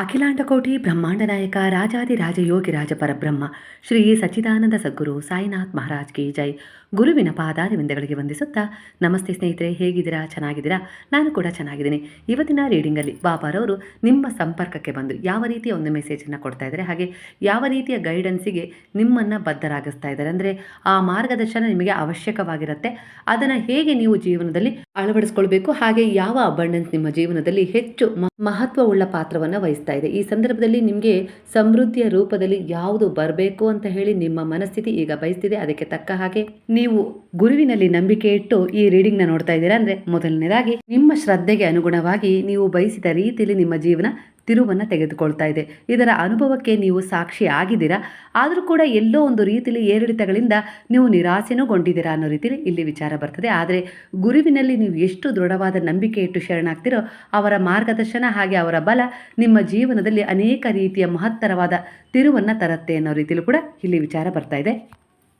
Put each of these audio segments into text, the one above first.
ಅಖಿಲಾಂಡಕೋಟಿ ಬ್ರಹ್ಮಾಂಡ ನಾಯಕ ರಾಜಾದಿರಾಜ ಯೋಗಿ ರಾಜ ಪರಬ್ರಹ್ಮ, ಶ್ರೀ ಸಚ್ಚಿದಾನಂದ ಸದ್ಗುರು ಸಾಯಿನಾಥ್ ಮಹಾರಾಜ್ ಕಿ ಜೈ. ಗುರುವಿನ ಪಾದಾರವಿಂದಗಳಿಗೆ ವಂದಿಸುತ್ತಾ, ನಮಸ್ತೆ ಸ್ನೇಹಿತರೆ, ಹೇಗಿದ್ದೀರಾ? ಚೆನ್ನಾಗಿದ್ದೀರಾ? ನಾನು ಕೂಡ ಚೆನ್ನಾಗಿದ್ದೀನಿ. ಇವತ್ತಿನ ರೀಡಿಂಗಲ್ಲಿ ಬಾಬಾರವರು ನಿಮ್ಮ ಸಂಪರ್ಕಕ್ಕೆ ಬಂದು ಯಾವ ರೀತಿಯ ಒಂದು ಮೆಸೇಜನ್ನು ಕೊಡ್ತಾ ಇದ್ದಾರೆ, ಹಾಗೆ ಯಾವ ರೀತಿಯ ಗೈಡೆನ್ಸಿಗೆ ನಿಮ್ಮನ್ನು ಬದ್ಧರಾಗಿಸ್ತಾ ಇದ್ದಾರೆ, ಅಂದರೆ ಆ ಮಾರ್ಗದರ್ಶನ ನಿಮಗೆ ಅವಶ್ಯಕವಾಗಿರುತ್ತೆ. ಅದನ್ನು ಹೇಗೆ ನೀವು ಜೀವನದಲ್ಲಿ ಅಳವಡಿಸ್ಕೊಳ್ಬೇಕು, ಹಾಗೆ ಯಾವ ಅಬಂಡೆನ್ಸ್ ನಿಮ್ಮ ಜೀವನದಲ್ಲಿ ಹೆಚ್ಚು ಮಹತ್ವವುಳ್ಳ ಪಾತ್ರವನ್ನು ಇದೆ. ಈ ಸಂದರ್ಭದಲ್ಲಿ ನಿಮಗೆ ಸಮೃದ್ಧಿಯ ರೂಪದಲ್ಲಿ ಯಾವುದು ಬರಬೇಕು ಅಂತ ಹೇಳಿ ನಿಮ್ಮ ಮನಸ್ಥಿತಿ ಈಗ ಬಯಸ್ತಿದೆ. ಅದಕ್ಕೆ ತಕ್ಕ ಹಾಗೆ ನೀವು ಗುರುವಿನಲ್ಲಿ ನಂಬಿಕೆ ಇಟ್ಟು ಈ ರೀಡಿಂಗ್ನ ನೋಡ್ತಾ ಇದ್ದೀರಾ ಅಂದರೆ ಮೊದಲನೇದಾಗಿ ನಿಮ್ಮ ಶ್ರದ್ಧೆಗೆ ಅನುಗುಣವಾಗಿ ನೀವು ಬಯಸಿದ ರೀತಿಯಲ್ಲಿ ನಿಮ್ಮ ಜೀವನ ತಿರುವನ್ನು ತೆಗೆದುಕೊಳ್ತಾ ಇದೆ. ಇದರ ಅನುಭವಕ್ಕೆ ನೀವು ಸಾಕ್ಷಿ ಆಗಿದ್ದೀರಾ? ಆದರೂ ಕೂಡ ಎಲ್ಲೋ ಒಂದು ರೀತಿಯಲ್ಲಿ ಏರಿಳಿತಗಳಿಂದ ನೀವು ನಿರಾಸೆನೂಗೊಂಡಿದ್ದೀರಾ ಅನ್ನೋ ರೀತಿಯಲ್ಲಿ ಇಲ್ಲಿ ವಿಚಾರ ಬರ್ತದೆ. ಆದರೆ ಗುರುವಿನಲ್ಲಿ ನೀವು ಎಷ್ಟು ದೃಢವಾದ ನಂಬಿಕೆ ಇಟ್ಟು ಶರಣಾಗ್ತಿರೋ ಅವರ ಮಾರ್ಗದರ್ಶನ ಹಾಗೆ ಅವರ ಬಲ ನಿಮ್ಮ ಜೀವನದಲ್ಲಿ ಅನೇಕ ರೀತಿಯ ಮಹತ್ತರವಾದ ತಿರುವನ್ನು ತರುತ್ತೆ ಅನ್ನೋ ರೀತಿಯಲ್ಲೂ ಕೂಡ ಇಲ್ಲಿ ವಿಚಾರ ಬರ್ತಾ ಇದೆ.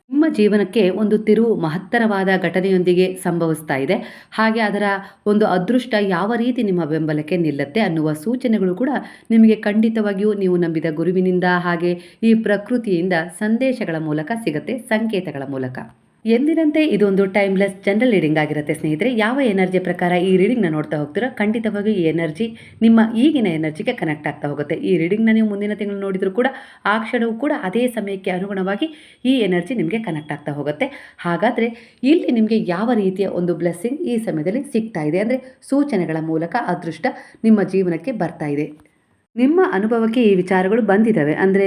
ನಿಮ್ಮ ಜೀವನಕ್ಕೆ ಒಂದು ತಿರುವು ಮಹತ್ತರವಾದ ಘಟನೆಯೊಂದಿಗೆ ಸಂಭವಿಸ್ತಾ ಇದೆ. ಹಾಗೆ ಅದರ ಒಂದು ಅದೃಷ್ಟ ಯಾವ ರೀತಿ ನಿಮ್ಮ ಬೆಂಬಲಕ್ಕೆ ನಿಲ್ಲತ್ತೆ ಅನ್ನುವ ಸೂಚನೆಗಳು ಕೂಡ ನಿಮಗೆ ಖಂಡಿತವಾಗಿಯೂ ನೀವು ನಂಬಿದ ಗುರುವಿನಿಂದ ಹಾಗೆ ಈ ಪ್ರಕೃತಿಯಿಂದ ಸಂದೇಶಗಳ ಮೂಲಕ ಸಿಗುತ್ತೆ, ಸಂಕೇತಗಳ ಮೂಲಕ. ಎಂದಿನಂತೆ ಇದೊಂದು ಟೈಮ್ಲೆಸ್ ಜನರಲ್ ರೀಡಿಂಗ್ ಆಗಿರುತ್ತೆ ಸ್ನೇಹಿತರೆ. ಯಾವ ಎನರ್ಜಿ ಪ್ರಕಾರ ಈ ರೀಡಿಂಗ್ನ ನೋಡ್ತಾ ಹೋಗ್ತೀರೋ ಖಂಡಿತವಾಗಿಯೂ ಈ ಎನರ್ಜಿ ನಿಮ್ಮ ಈಗಿನ ಎನರ್ಜಿಗೆ ಕನೆಕ್ಟ್ ಆಗ್ತಾ ಹೋಗುತ್ತೆ. ಈ ರೀಡಿಂಗ್ನ ನೀವು ಮುಂದಿನ ತಿಂಗಳು ನೋಡಿದರೂ ಕೂಡ ಆ ಕ್ಷಣವೂ ಕೂಡ ಅದೇ ಸಮಯಕ್ಕೆ ಅನುಗುಣವಾಗಿ ಈ ಎನರ್ಜಿ ನಿಮಗೆ ಕನೆಕ್ಟ್ ಆಗ್ತಾ ಹೋಗುತ್ತೆ. ಹಾಗಾದರೆ ಇಲ್ಲಿ ನಿಮಗೆ ಯಾವ ರೀತಿಯ ಒಂದು ಬ್ಲೆಸ್ಸಿಂಗ್ ಈ ಸಮಯದಲ್ಲಿ ಸಿಗ್ತಾ ಇದೆ ಅಂದರೆ ಸೂಚನೆಗಳ ಮೂಲಕ ಅದೃಷ್ಟ ನಿಮ್ಮ ಜೀವನಕ್ಕೆ ಬರ್ತಾ ಇದೆ. ನಿಮ್ಮ ಅನುಭವಕ್ಕೆ ಈ ವಿಚಾರಗಳು ಬಂದಿದ್ದಾವೆ ಅಂದರೆ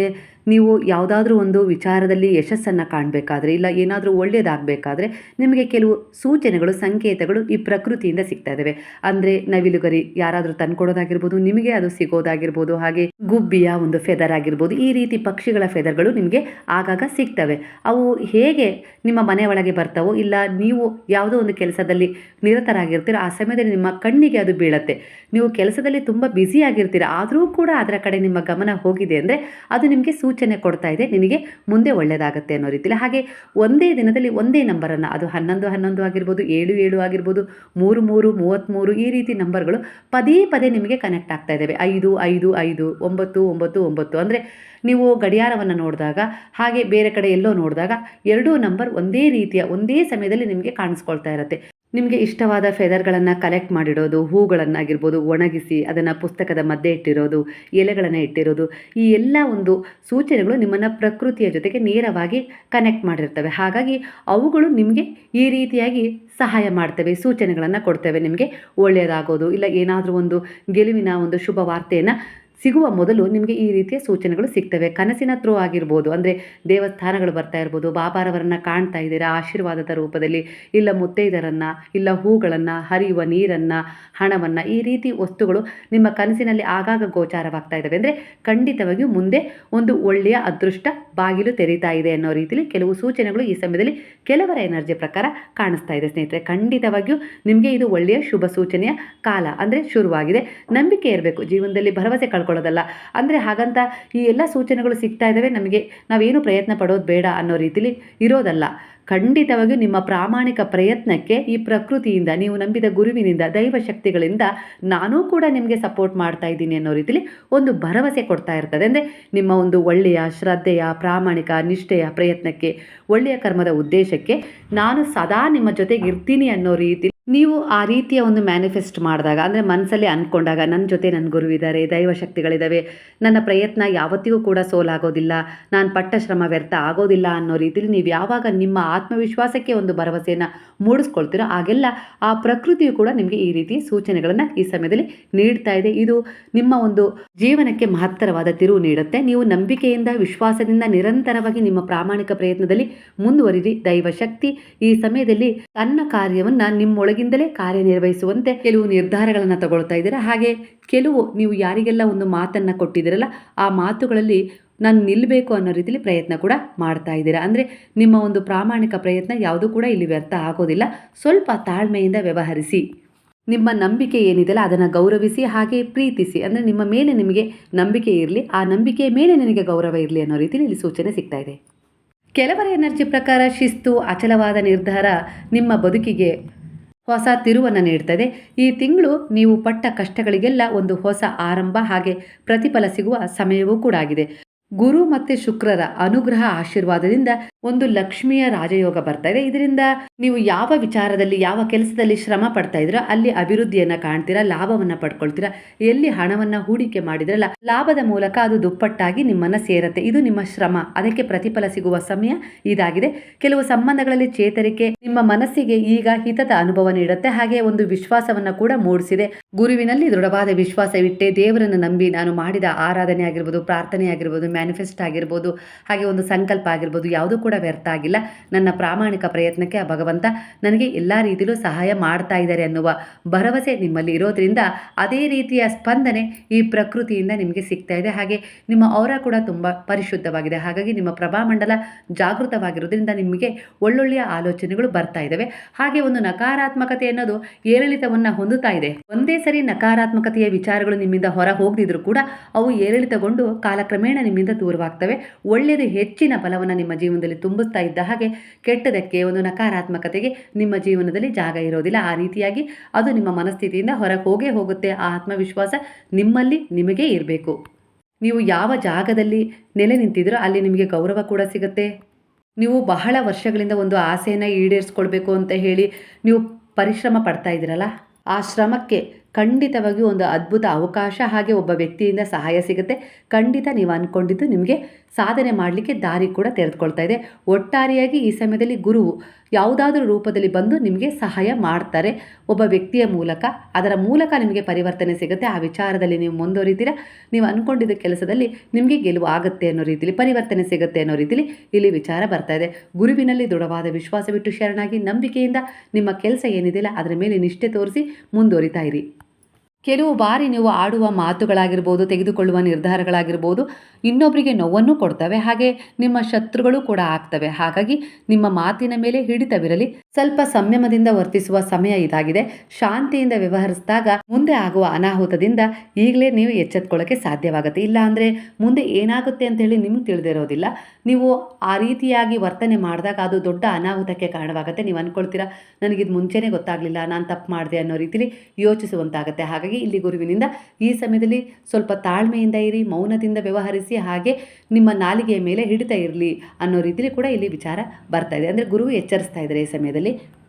ನೀವು ಯಾವುದಾದ್ರೂ ಒಂದು ವಿಚಾರದಲ್ಲಿ ಯಶಸ್ಸನ್ನು ಕಾಣಬೇಕಾದ್ರೆ ಇಲ್ಲ ಏನಾದರೂ ಒಳ್ಳೆಯದಾಗಬೇಕಾದ್ರೆ ನಿಮಗೆ ಕೆಲವು ಸೂಚನೆಗಳು, ಸಂಕೇತಗಳು ಈ ಪ್ರಕೃತಿಯಿಂದ ಸಿಗ್ತಾ ಇದ್ದಾವೆ ಅಂದರೆ ನವಿಲುಗರಿ ಯಾರಾದರೂ ತಂದ್ಕೊಡೋದಾಗಿರ್ಬೋದು, ನಿಮಗೆ ಅದು ಸಿಗೋದಾಗಿರ್ಬೋದು, ಹಾಗೆ ಗುಬ್ಬಿಯ ಒಂದು ಫೆದರ್ ಆಗಿರ್ಬೋದು, ಈ ರೀತಿ ಪಕ್ಷಿಗಳ ಫೆದರ್ಗಳು ನಿಮಗೆ ಆಗಾಗ ಸಿಗ್ತವೆ. ಅವು ಹೇಗೆ ನಿಮ್ಮ ಮನೆ ಒಳಗೆ ಬರ್ತಾವೋ ಇಲ್ಲ ನೀವು ಯಾವುದೋ ಒಂದು ಕೆಲಸದಲ್ಲಿ ನಿರತರಾಗಿರ್ತೀರೋ, ಆ ಸಮಯದಲ್ಲಿ ನಿಮ್ಮ ಕಣ್ಣಿಗೆ ಅದು ಬೀಳತ್ತೆ. ನೀವು ಕೆಲಸದಲ್ಲಿ ತುಂಬ ಬ್ಯುಸಿ ಆಗಿರ್ತೀರ, ಆದರೂ ಕೂಡ ಅದರ ಕಡೆ ನಿಮ್ಮ ಗಮನ ಹೋಗಿದೆ ಅಂದರೆ ಅದು ನಿಮಗೆ ಸೂಚನೆ ಕೊಡ್ತಾ ಇದೆ, ನಿನಗೆ ಮುಂದೆ ಒಳ್ಳೆಯದಾಗತ್ತೆ ಅನ್ನೋ ರೀತಿಯಲ್ಲಿ ಹಾಗೆ ಒಂದೇ ದಿನದಲ್ಲಿ ಒಂದೇ ನಂಬರನ್ನು, ಅದು ಹನ್ನೊಂದು ಹನ್ನೊಂದು ಆಗಿರ್ಬೋದು, ಏಳು ಏಳು ಆಗಿರ್ಬೋದು, ಮೂರು ಮೂರು ಮೂವತ್ತ್ಮೂರು ಈ ರೀತಿ ನಂಬರ್ಗಳು ಪದೇ ಪದೇ ನಿಮಗೆ ಕನೆಕ್ಟ್ ಆಗ್ತಾ ಇದ್ದಾವೆ ಐದು ಐದು ಐದು, ಒಂಬತ್ತು ಒಂಬತ್ತು ಒಂಬತ್ತು. ಅಂದರೆ ನೀವು ಗಡಿಯಾರವನ್ನು ನೋಡಿದಾಗ, ಹಾಗೆ ಬೇರೆ ಕಡೆ ಎಲ್ಲೋ ನೋಡಿದಾಗ ಎರಡೂ ನಂಬರ್ ಒಂದೇ ರೀತಿಯ, ಒಂದೇ ಸಮಯದಲ್ಲಿ ನಿಮಗೆ ಕಾಣಿಸ್ಕೊಳ್ತಾ ಇರುತ್ತೆ. ನಿಮಗೆ ಇಷ್ಟವಾದ ಫೆದರ್ಗಳನ್ನು ಕಲೆಕ್ಟ್ ಮಾಡಿಡೋದು, ಹೂಗಳನ್ನಾಗಿರ್ಬೋದು, ಒಣಗಿಸಿ ಅದನ್ನು ಪುಸ್ತಕದ ಮಧ್ಯೆ ಇಟ್ಟಿರೋದು, ಎಲೆಗಳನ್ನು ಇಟ್ಟಿರೋದು, ಈ ಎಲ್ಲ ಒಂದು ಸೂಚನೆಗಳು ನಿಮ್ಮನ್ನು ಪ್ರಕೃತಿಯ ಜೊತೆಗೆ ನೇರವಾಗಿ ಕನೆಕ್ಟ್ ಮಾಡಿರ್ತವೆ. ಹಾಗಾಗಿ ಅವುಗಳು ನಿಮಗೆ ಈ ರೀತಿಯಾಗಿ ಸಹಾಯ ಮಾಡ್ತವೆ, ಸೂಚನೆಗಳನ್ನು ಕೊಡ್ತವೆ. ನಿಮಗೆ ಒಳ್ಳೆಯದಾಗೋದು, ಇಲ್ಲ ಏನಾದರೂ ಒಂದು ಗೆಲುವಿನ ಒಂದು ಶುಭ ವಾರ್ತೆಯನ್ನು ಸಿಗುವ ಮೊದಲು ನಿಮಗೆ ಈ ರೀತಿಯ ಸೂಚನೆಗಳು ಸಿಗ್ತವೆ. ಕನಸಿನ ಥ್ರೂ ಆಗಿರ್ಬೋದು, ಅಂದರೆ ದೇವಸ್ಥಾನಗಳು ಬರ್ತಾ ಇರ್ಬೋದು ಬಾಬಾರವರನ್ನು ಕಾಣ್ತಾ ಇದ್ದೀರಾ, ಆಶೀರ್ವಾದದ ರೂಪದಲ್ಲಿ, ಇಲ್ಲ ಮುತ್ತೈದರನ್ನು ಇಲ್ಲ ಹೂಗಳನ್ನು, ಹರಿಯುವ ನೀರನ್ನು, ಹಣವನ್ನು, ಈ ರೀತಿ ವಸ್ತುಗಳು ನಿಮ್ಮ ಕನಸಿನಲ್ಲಿ ಆಗಾಗ ಗೋಚಾರವಾಗ್ತಾ ಇದ್ದಾವೆ. ಅಂದರೆ ಖಂಡಿತವಾಗಿಯೂ ಮುಂದೆ ಒಂದು ಒಳ್ಳೆಯ ಅದೃಷ್ಟ ಬಾಗಿಲು ತೆರೀತಾ ಇದೆ ಅನ್ನೋ ರೀತಿಯಲ್ಲಿ ಕೆಲವು ಸೂಚನೆಗಳು ಈ ಸಮಯದಲ್ಲಿ ಕೆಲವರ ಎನರ್ಜಿ ಪ್ರಕಾರ ಕಾಣಿಸ್ತಾ ಇದೆ ಸ್ನೇಹಿತರೆ. ಖಂಡಿತವಾಗಿಯೂ ನಿಮಗೆ ಇದು ಒಳ್ಳೆಯ ಶುಭ ಸೂಚನೆಯ ಕಾಲ, ಅಂದರೆ ಶುರುವಾಗಿದೆ. ನಂಬಿಕೆ ಇರಬೇಕು, ಜೀವನದಲ್ಲಿ ಭರವಸೆ ಕಳ್ಕೊಳ್ಳೋದಲ್ಲ ಅಂದರೆ ಹಾಗಂತ ಈ ಎಲ್ಲ ಸೂಚನೆಗಳು ಸಿಗ್ತಾ ಇದ್ದಾವೆ, ನಮಗೆ ನಾವೇನು ಪ್ರಯತ್ನ ಪಡೋದು ಬೇಡ ಅನ್ನೋ ರೀತಿಲಿ ಇರೋದಲ್ಲ. ಖಂಡಿತವಾಗಿಯೂ ನಿಮ್ಮ ಪ್ರಾಮಾಣಿಕ ಪ್ರಯತ್ನಕ್ಕೆ ಈ ಪ್ರಕೃತಿಯಿಂದ, ನೀವು ನಂಬಿದ ಗುರುವಿನಿಂದ, ದೈವ ಶಕ್ತಿಗಳಿಂದ ನಾನೂ ಕೂಡ ನಿಮಗೆ ಸಪೋರ್ಟ್ ಮಾಡ್ತಾ ಇದ್ದೀನಿ ಅನ್ನೋ ರೀತಿಲಿ ಒಂದು ಭರವಸೆ ಕೊಡ್ತಾ ಇರ್ತದೆ. ಅಂದರೆ ನಿಮ್ಮ ಒಂದು ಒಳ್ಳೆಯ ಶ್ರದ್ಧೆಯ, ಪ್ರಾಮಾಣಿಕ, ನಿಷ್ಠೆಯ ಪ್ರಯತ್ನಕ್ಕೆ, ಒಳ್ಳೆಯ ಕರ್ಮದ ಉದ್ದೇಶಕ್ಕೆ ನಾನು ಸದಾ ನಿಮ್ಮ ಜೊತೆಗೆ ಇರ್ತೀನಿ ಅನ್ನೋ ರೀತಿ ನೀವು ಆ ರೀತಿಯ ಒಂದು ಮ್ಯಾನಿಫೆಸ್ಟ್ ಮಾಡಿದಾಗ, ಅಂದರೆ ಮನಸ್ಸಲ್ಲಿ ಅಂದ್ಕೊಂಡಾಗ ನನ್ನ ಜೊತೆ ನನ್ನ ಗುರುವಿದ್ದಾರೆ, ದೈವ ಶಕ್ತಿಗಳಿದ್ದಾವೆ ನನ್ನ ಪ್ರಯತ್ನ ಯಾವತ್ತಿಗೂ ಕೂಡ ಸೋಲಾಗೋದಿಲ್ಲ, ನಾನು ಪಟ್ಟ ಶ್ರಮ ವ್ಯರ್ಥ ಆಗೋದಿಲ್ಲ ಅನ್ನೋ ರೀತಿಯಲ್ಲಿ ನೀವು ಯಾವಾಗ ನಿಮ್ಮ ಆತ್ಮವಿಶ್ವಾಸಕ್ಕೆ ಒಂದು ಭರವಸೆಯನ್ನು ಮೂಡಿಸ್ಕೊಳ್ತೀರೋ ಹಾಗೆಲ್ಲ ಆ ಪ್ರಕೃತಿಯು ಕೂಡ ನಿಮಗೆ ಈ ರೀತಿ ಸೂಚನೆಗಳನ್ನು ಈ ಸಮಯದಲ್ಲಿ ನೀಡ್ತಾ ಇದೆ. ಇದು ನಿಮ್ಮ ಒಂದು ಜೀವನಕ್ಕೆ ಮಹತ್ತರವಾದ ತಿರುವು ನೀಡುತ್ತೆ. ನೀವು ನಂಬಿಕೆಯಿಂದ, ವಿಶ್ವಾಸದಿಂದ ನಿರಂತರವಾಗಿ ನಿಮ್ಮ ಪ್ರಾಮಾಣಿಕ ಪ್ರಯತ್ನದಲ್ಲಿ ಮುಂದುವರಿರಿ. ದೈವ ಶಕ್ತಿ ಈ ಸಮಯದಲ್ಲಿ ತನ್ನ ಕಾರ್ಯವನ್ನು ನಿಮ್ಮೊಳಗಿಂದಲೇ ಕಾರ್ಯನಿರ್ವಹಿಸುವಂತೆ ಕೆಲವು ನಿರ್ಧಾರಗಳನ್ನು ತಗೊಳ್ತಾ ಇದ್ದೀರಾ? ಹಾಗೆ ಕೆಲವು ನೀವು ಯಾರಿಗೆಲ್ಲ ಒಂದು ಮಾತನ್ನು ಕೊಟ್ಟಿದ್ದೀರಲ್ಲ, ಆ ಮಾತುಗಳಲ್ಲಿ ನಾನು ನಿಲ್ಲಬೇಕು ಅನ್ನೋ ರೀತಿಯಲ್ಲಿ ಪ್ರಯತ್ನ ಕೂಡ ಮಾಡ್ತಾ ಇದ್ದೀರಾ? ಅಂದರೆ ನಿಮ್ಮ ಒಂದು ಪ್ರಾಮಾಣಿಕ ಪ್ರಯತ್ನ ಯಾವುದೂ ಕೂಡ ಇಲ್ಲಿ ವ್ಯರ್ಥ ಆಗೋದಿಲ್ಲ. ಸ್ವಲ್ಪ ತಾಳ್ಮೆಯಿಂದ ವ್ಯವಹರಿಸಿ. ನಿಮ್ಮ ನಂಬಿಕೆ ಏನಿದೆಯಲ್ಲ, ಅದನ್ನು ಗೌರವಿಸಿ, ಹಾಗೆ ಪ್ರೀತಿಸಿ. ಅಂದರೆ ನಿಮ್ಮ ಮೇಲೆ ನಿಮಗೆ ನಂಬಿಕೆ ಇರಲಿ, ಆ ನಂಬಿಕೆಯ ಮೇಲೆ ನಿನಗೆ ಗೌರವ ಇರಲಿ ಅನ್ನೋ ರೀತಿಯಲ್ಲಿ ಇಲ್ಲಿ ಸೂಚನೆ ಸಿಗ್ತಾ ಇದೆ. ಕೆಲವರ ಎನರ್ಜಿ ಪ್ರಕಾರ ಶಿಸ್ತು, ಅಚಲವಾದ ನಿರ್ಧಾರ ನಿಮ್ಮ ಬದುಕಿಗೆ ಹೊಸ ತಿರುವನ್ನು ನೀಡ್ತದೆ. ಈ ತಿಂಗಳು ನೀವು ಪಟ್ಟ ಕಷ್ಟಗಳಿಗೆಲ್ಲ ಒಂದು ಹೊಸ ಆರಂಭ ಹಾಗೆ ಪ್ರತಿಫಲ ಸಿಗುವ ಸಮಯವೂ ಕೂಡ ಆಗಿದೆ. ಗುರು ಮತ್ತು ಶುಕ್ರರ ಅನುಗ್ರಹ ಆಶೀರ್ವಾದದಿಂದ ಒಂದು ಲಕ್ಷ್ಮಿಯ ರಾಜಯೋಗ ಬರ್ತಾ ಇದೆ. ಇದರಿಂದ ನೀವು ಯಾವ ವಿಚಾರದಲ್ಲಿ, ಯಾವ ಕೆಲಸದಲ್ಲಿ ಶ್ರಮ ಪಡ್ತಾ ಇದ್ರೋ ಅಲ್ಲಿ ಅಭಿವೃದ್ಧಿಯನ್ನ ಕಾಣ್ತೀರಾ, ಲಾಭವನ್ನ ಪಡ್ಕೊಳ್ತೀರಾ, ಎಲ್ಲಿ ಹಣವನ್ನ ಹೂಡಿಕೆ ಮಾಡಿದ್ರಲ್ಲ, ಲಾಭದ ಮೂಲಕ ಅದು ದುಪ್ಪಟ್ಟಾಗಿ ನಿಮ್ಮನ್ನ ಸೇರತ್ತೆ. ಇದು ನಿಮ್ಮ ಶ್ರಮ. ಅದಕ್ಕೆ ಪ್ರತಿಫಲ ಸಿಗುವ ಸಮಯ ಇದಾಗಿದೆ. ಕೆಲವು ಸಂಬಂಧಗಳಲ್ಲಿ ಚೇತರಿಕೆ ನಿಮ್ಮ ಮನಸ್ಸಿಗೆ ಈಗ ಹಿತದ ಅನುಭವ ನೀಡುತ್ತೆ. ಹಾಗೆ ಒಂದು ವಿಶ್ವಾಸವನ್ನ ಕೂಡ ಮೂಡಿಸಿದೆ. ಗುರುವಿನಲ್ಲಿ ದೃಢವಾದ ವಿಶ್ವಾಸವಿಟ್ಟೆ. ದೇವರನ್ನು ನಂಬಿ ನಾನು ಮಾಡಿದ ಆರಾಧನೆ ಆಗಿರ್ಬೋದು, ಪ್ರಾರ್ಥನೆ ಆಗಿರ್ಬೋದು, ಮ್ಯಾನಿಫೆಸ್ಟ್ ಆಗಿರ್ಬೋದು, ಹಾಗೆ ಒಂದು ಸಂಕಲ್ಪ ಆಗಿರ್ಬೋದು, ಯಾವುದು ವ್ಯರ್ಥ ಆಗಿಲ್ಲ. ನನ್ನ ಪ್ರಾಮಾಣಿಕ ಪ್ರಯತ್ನಕ್ಕೆ ಆ ಭಗವಂತ ನನಗೆ ಎಲ್ಲ ರೀತಿಯಲ್ಲೂ ಸಹಾಯ ಮಾಡ್ತಾ ಇದ್ದಾರೆ ಅನ್ನುವ ಭರವಸೆ ನಿಮ್ಮಲ್ಲಿ ಇರೋದ್ರಿಂದ ಅದೇ ರೀತಿಯ ಸ್ಪಂದನೆ ಈ ಪ್ರಕೃತಿಯಿಂದ ನಿಮಗೆ ಸಿಗ್ತಾ ಇದೆ. ಹಾಗೆ ನಿಮ್ಮ ಔರ ಕೂಡ ತುಂಬ ಪರಿಶುದ್ಧವಾಗಿದೆ. ಹಾಗಾಗಿ ನಿಮ್ಮ ಪ್ರಭಾಮಂಡಲ ಜಾಗೃತವಾಗಿರೋದ್ರಿಂದ ನಿಮಗೆ ಒಳ್ಳೊಳ್ಳೆಯ ಆಲೋಚನೆಗಳು ಬರ್ತಾ ಇದ್ದಾವೆ ಹಾಗೆ ಒಂದು ನಕಾರಾತ್ಮಕತೆ ಅನ್ನೋದು ಏರಿಳಿತವನ್ನು ಹೊಂದುತ್ತಾ ಇದೆ. ಒಂದೇ ಸರಿ ನಕಾರಾತ್ಮಕತೆಯ ವಿಚಾರಗಳು ನಿಮ್ಮಿಂದ ಹೊರ ಹೋಗದಿದ್ರು ಕೂಡ ಅವು ಏರಿಳಿತಗೊಂಡು ಕಾಲಕ್ರಮೇಣ ನಿಮ್ಮಿಂದ ದೂರವಾಗ್ತವೆ. ಒಳ್ಳೆಯದು ಹೆಚ್ಚಿನ ಬಲವನ್ನು ನಿಮ್ಮ ಜೀವನದಲ್ಲಿ ತುಂಬಿಸ್ತಾ ಇದ್ದ ಹಾಗೆ ಕೆಟ್ಟದಕ್ಕೆ ಒಂದು ನಕಾರಾತ್ಮಕತೆಗೆ ನಿಮ್ಮ ಜೀವನದಲ್ಲಿ ಜಾಗ ಇರೋದಿಲ್ಲ. ಆ ರೀತಿಯಾಗಿ ಅದು ನಿಮ್ಮ ಮನಸ್ಥಿತಿಯಿಂದ ಹೊರಗೆ ಹೋಗೇ ಹೋಗುತ್ತೆ. ಆ ಆತ್ಮವಿಶ್ವಾಸ ನಿಮ್ಮಲ್ಲಿ ನಿಮಗೇ ಇರಬೇಕು. ನೀವು ಯಾವ ಜಾಗದಲ್ಲಿ ನೆಲೆ ನಿಂತಿದ್ರೋ ಅಲ್ಲಿ ನಿಮಗೆ ಗೌರವ ಕೂಡ ಸಿಗುತ್ತೆ. ನೀವು ಬಹಳ ವರ್ಷಗಳಿಂದ ಒಂದು ಆಸೆಯನ್ನು ಈಡೇರಿಸ್ಕೊಳ್ಬೇಕು ಅಂತ ಹೇಳಿ ನೀವು ಪರಿಶ್ರಮ ಪಡ್ತಾ ಇದ್ದೀರಲ್ಲ? ಆ ಶ್ರಮಕ್ಕೆ ಖಂಡಿತವಾಗಿಯೂ ಒಂದು ಅದ್ಭುತ ಅವಕಾಶ ಹಾಗೆ ಒಬ್ಬ ವ್ಯಕ್ತಿಯಿಂದ ಸಹಾಯ ಸಿಗುತ್ತೆ. ಖಂಡಿತ ನೀವು ಅಂದ್ಕೊಂಡಿದ್ದು ನಿಮಗೆ ಸಾಧನೆ ಮಾಡಲಿಕ್ಕೆ ದಾರಿ ಕೂಡ ತೆರೆದುಕೊಳ್ತಾ ಇದೆ. ಒಟ್ಟಾರೆಯಾಗಿ ಈ ಸಮಯದಲ್ಲಿ ಗುರುವು ಯಾವುದಾದ್ರೂ ರೂಪದಲ್ಲಿ ಬಂದು ನಿಮಗೆ ಸಹಾಯ ಮಾಡ್ತಾರೆ. ಒಬ್ಬ ವ್ಯಕ್ತಿಯ ಮೂಲಕ, ಅದರ ಮೂಲಕ ನಿಮಗೆ ಪರಿವರ್ತನೆ ಸಿಗುತ್ತೆ. ಆ ವಿಚಾರದಲ್ಲಿ ನೀವು ಮುಂದುವರಿತೀರಾ ನೀವು ಅಂದ್ಕೊಂಡಿದ್ದ ಕೆಲಸದಲ್ಲಿ ನಿಮಗೆ ಗೆಲುವು ಆಗುತ್ತೆ ಅನ್ನೋ ರೀತಿಯಲ್ಲಿ ಪರಿವರ್ತನೆ ಸಿಗುತ್ತೆ ಅನ್ನೋ ರೀತಿಯಲ್ಲಿ ಇಲ್ಲಿ ವಿಚಾರ ಬರ್ತಾ ಇದೆ. ಗುರುವಿನಲ್ಲಿ ದೃಢವಾದ ವಿಶ್ವಾಸವಿಟ್ಟು ಶರಣಾಗಿ ನಂಬಿಕೆಯಿಂದ ನಿಮ್ಮ ಕೆಲಸ ಏನಿದೆಯಲ್ಲ, ಅದರ ಮೇಲೆ ನಿಷ್ಠೆ ತೋರಿಸಿ ಮುಂದುವರಿತಾ ಇರಿ. ಕೆಲವು ಬಾರಿ ನೀವು ಆಡುವ ಮಾತುಗಳಾಗಿರ್ಬೋದು, ತೆಗೆದುಕೊಳ್ಳುವ ನಿರ್ಧಾರಗಳಾಗಿರ್ಬೋದು ಇನ್ನೊಬ್ಬರಿಗೆ ನೋವನ್ನು ಕೊಡ್ತವೆ. ಹಾಗೆ ನಿಮ್ಮ ಶತ್ರುಗಳು ಕೂಡ ಆಗ್ತವೆ. ಹಾಗಾಗಿ ನಿಮ್ಮ ಮಾತಿನ ಮೇಲೆ ಹಿಡಿತವಿರಲಿ. ಸ್ವಲ್ಪ ಸಂಯಮದಿಂದ ವರ್ತಿಸುವ ಸಮಯ ಇದಾಗಿದೆ. ಶಾಂತಿಯಿಂದ ವ್ಯವಹರಿಸಿದಾಗ ಮುಂದೆ ಆಗುವ ಅನಾಹುತದಿಂದ ಈಗಲೇ ನೀವು ಎಚ್ಚೆತ್ಕೊಳ್ಳೋಕ್ಕೆ ಸಾಧ್ಯವಾಗುತ್ತೆ. ಇಲ್ಲ ಅಂದರೆ ಮುಂದೆ ಏನಾಗುತ್ತೆ ಅಂತ ಹೇಳಿ ನಿಮ್ಗೆ ತಿಳಿದಿರೋದಿಲ್ಲ. ನೀವು ಆ ರೀತಿಯಾಗಿ ವರ್ತನೆ ಮಾಡಿದಾಗ ಅದು ದೊಡ್ಡ ಅನಾಹುತಕ್ಕೆ ಕಾರಣವಾಗುತ್ತೆ. ನೀವು ಅಂದ್ಕೊಳ್ತೀರಾ ನನಗಿದು ಮುಂಚೆನೇ ಗೊತ್ತಾಗಲಿಲ್ಲ. ನಾನು ತಪ್ಪು ಮಾಡಿದೆ ಅನ್ನೋ ರೀತಿಲಿ ಯೋಚಿಸುವಂತಾಗುತ್ತೆ. ಹಾಗಾಗಿ ಇಲ್ಲಿ ಗುರುವಿನಿಂದ ಈ ಸಮಯದಲ್ಲಿ ಸ್ವಲ್ಪ ತಾಳ್ಮೆಯಿಂದ ಇರಿ, ಮೌನದಿಂದ ವ್ಯವಹರಿಸಿ, ಹಾಗೆ ನಿಮ್ಮ ನಾಲಿಗೆಯ ಮೇಲೆ ಹಿಡಿತಾ ಇರಲಿ ಅನ್ನೋ ರೀತಿಯಲ್ಲಿ ಕೂಡ ಇಲ್ಲಿ ವಿಚಾರ ಬರ್ತಾ ಇದೆ. ಅಂದರೆ ಗುರು ಎಚ್ಚರಿಸ್ತಾ ಇದ್ದಾರೆ ಈ ಸಮಯದಲ್ಲಿ.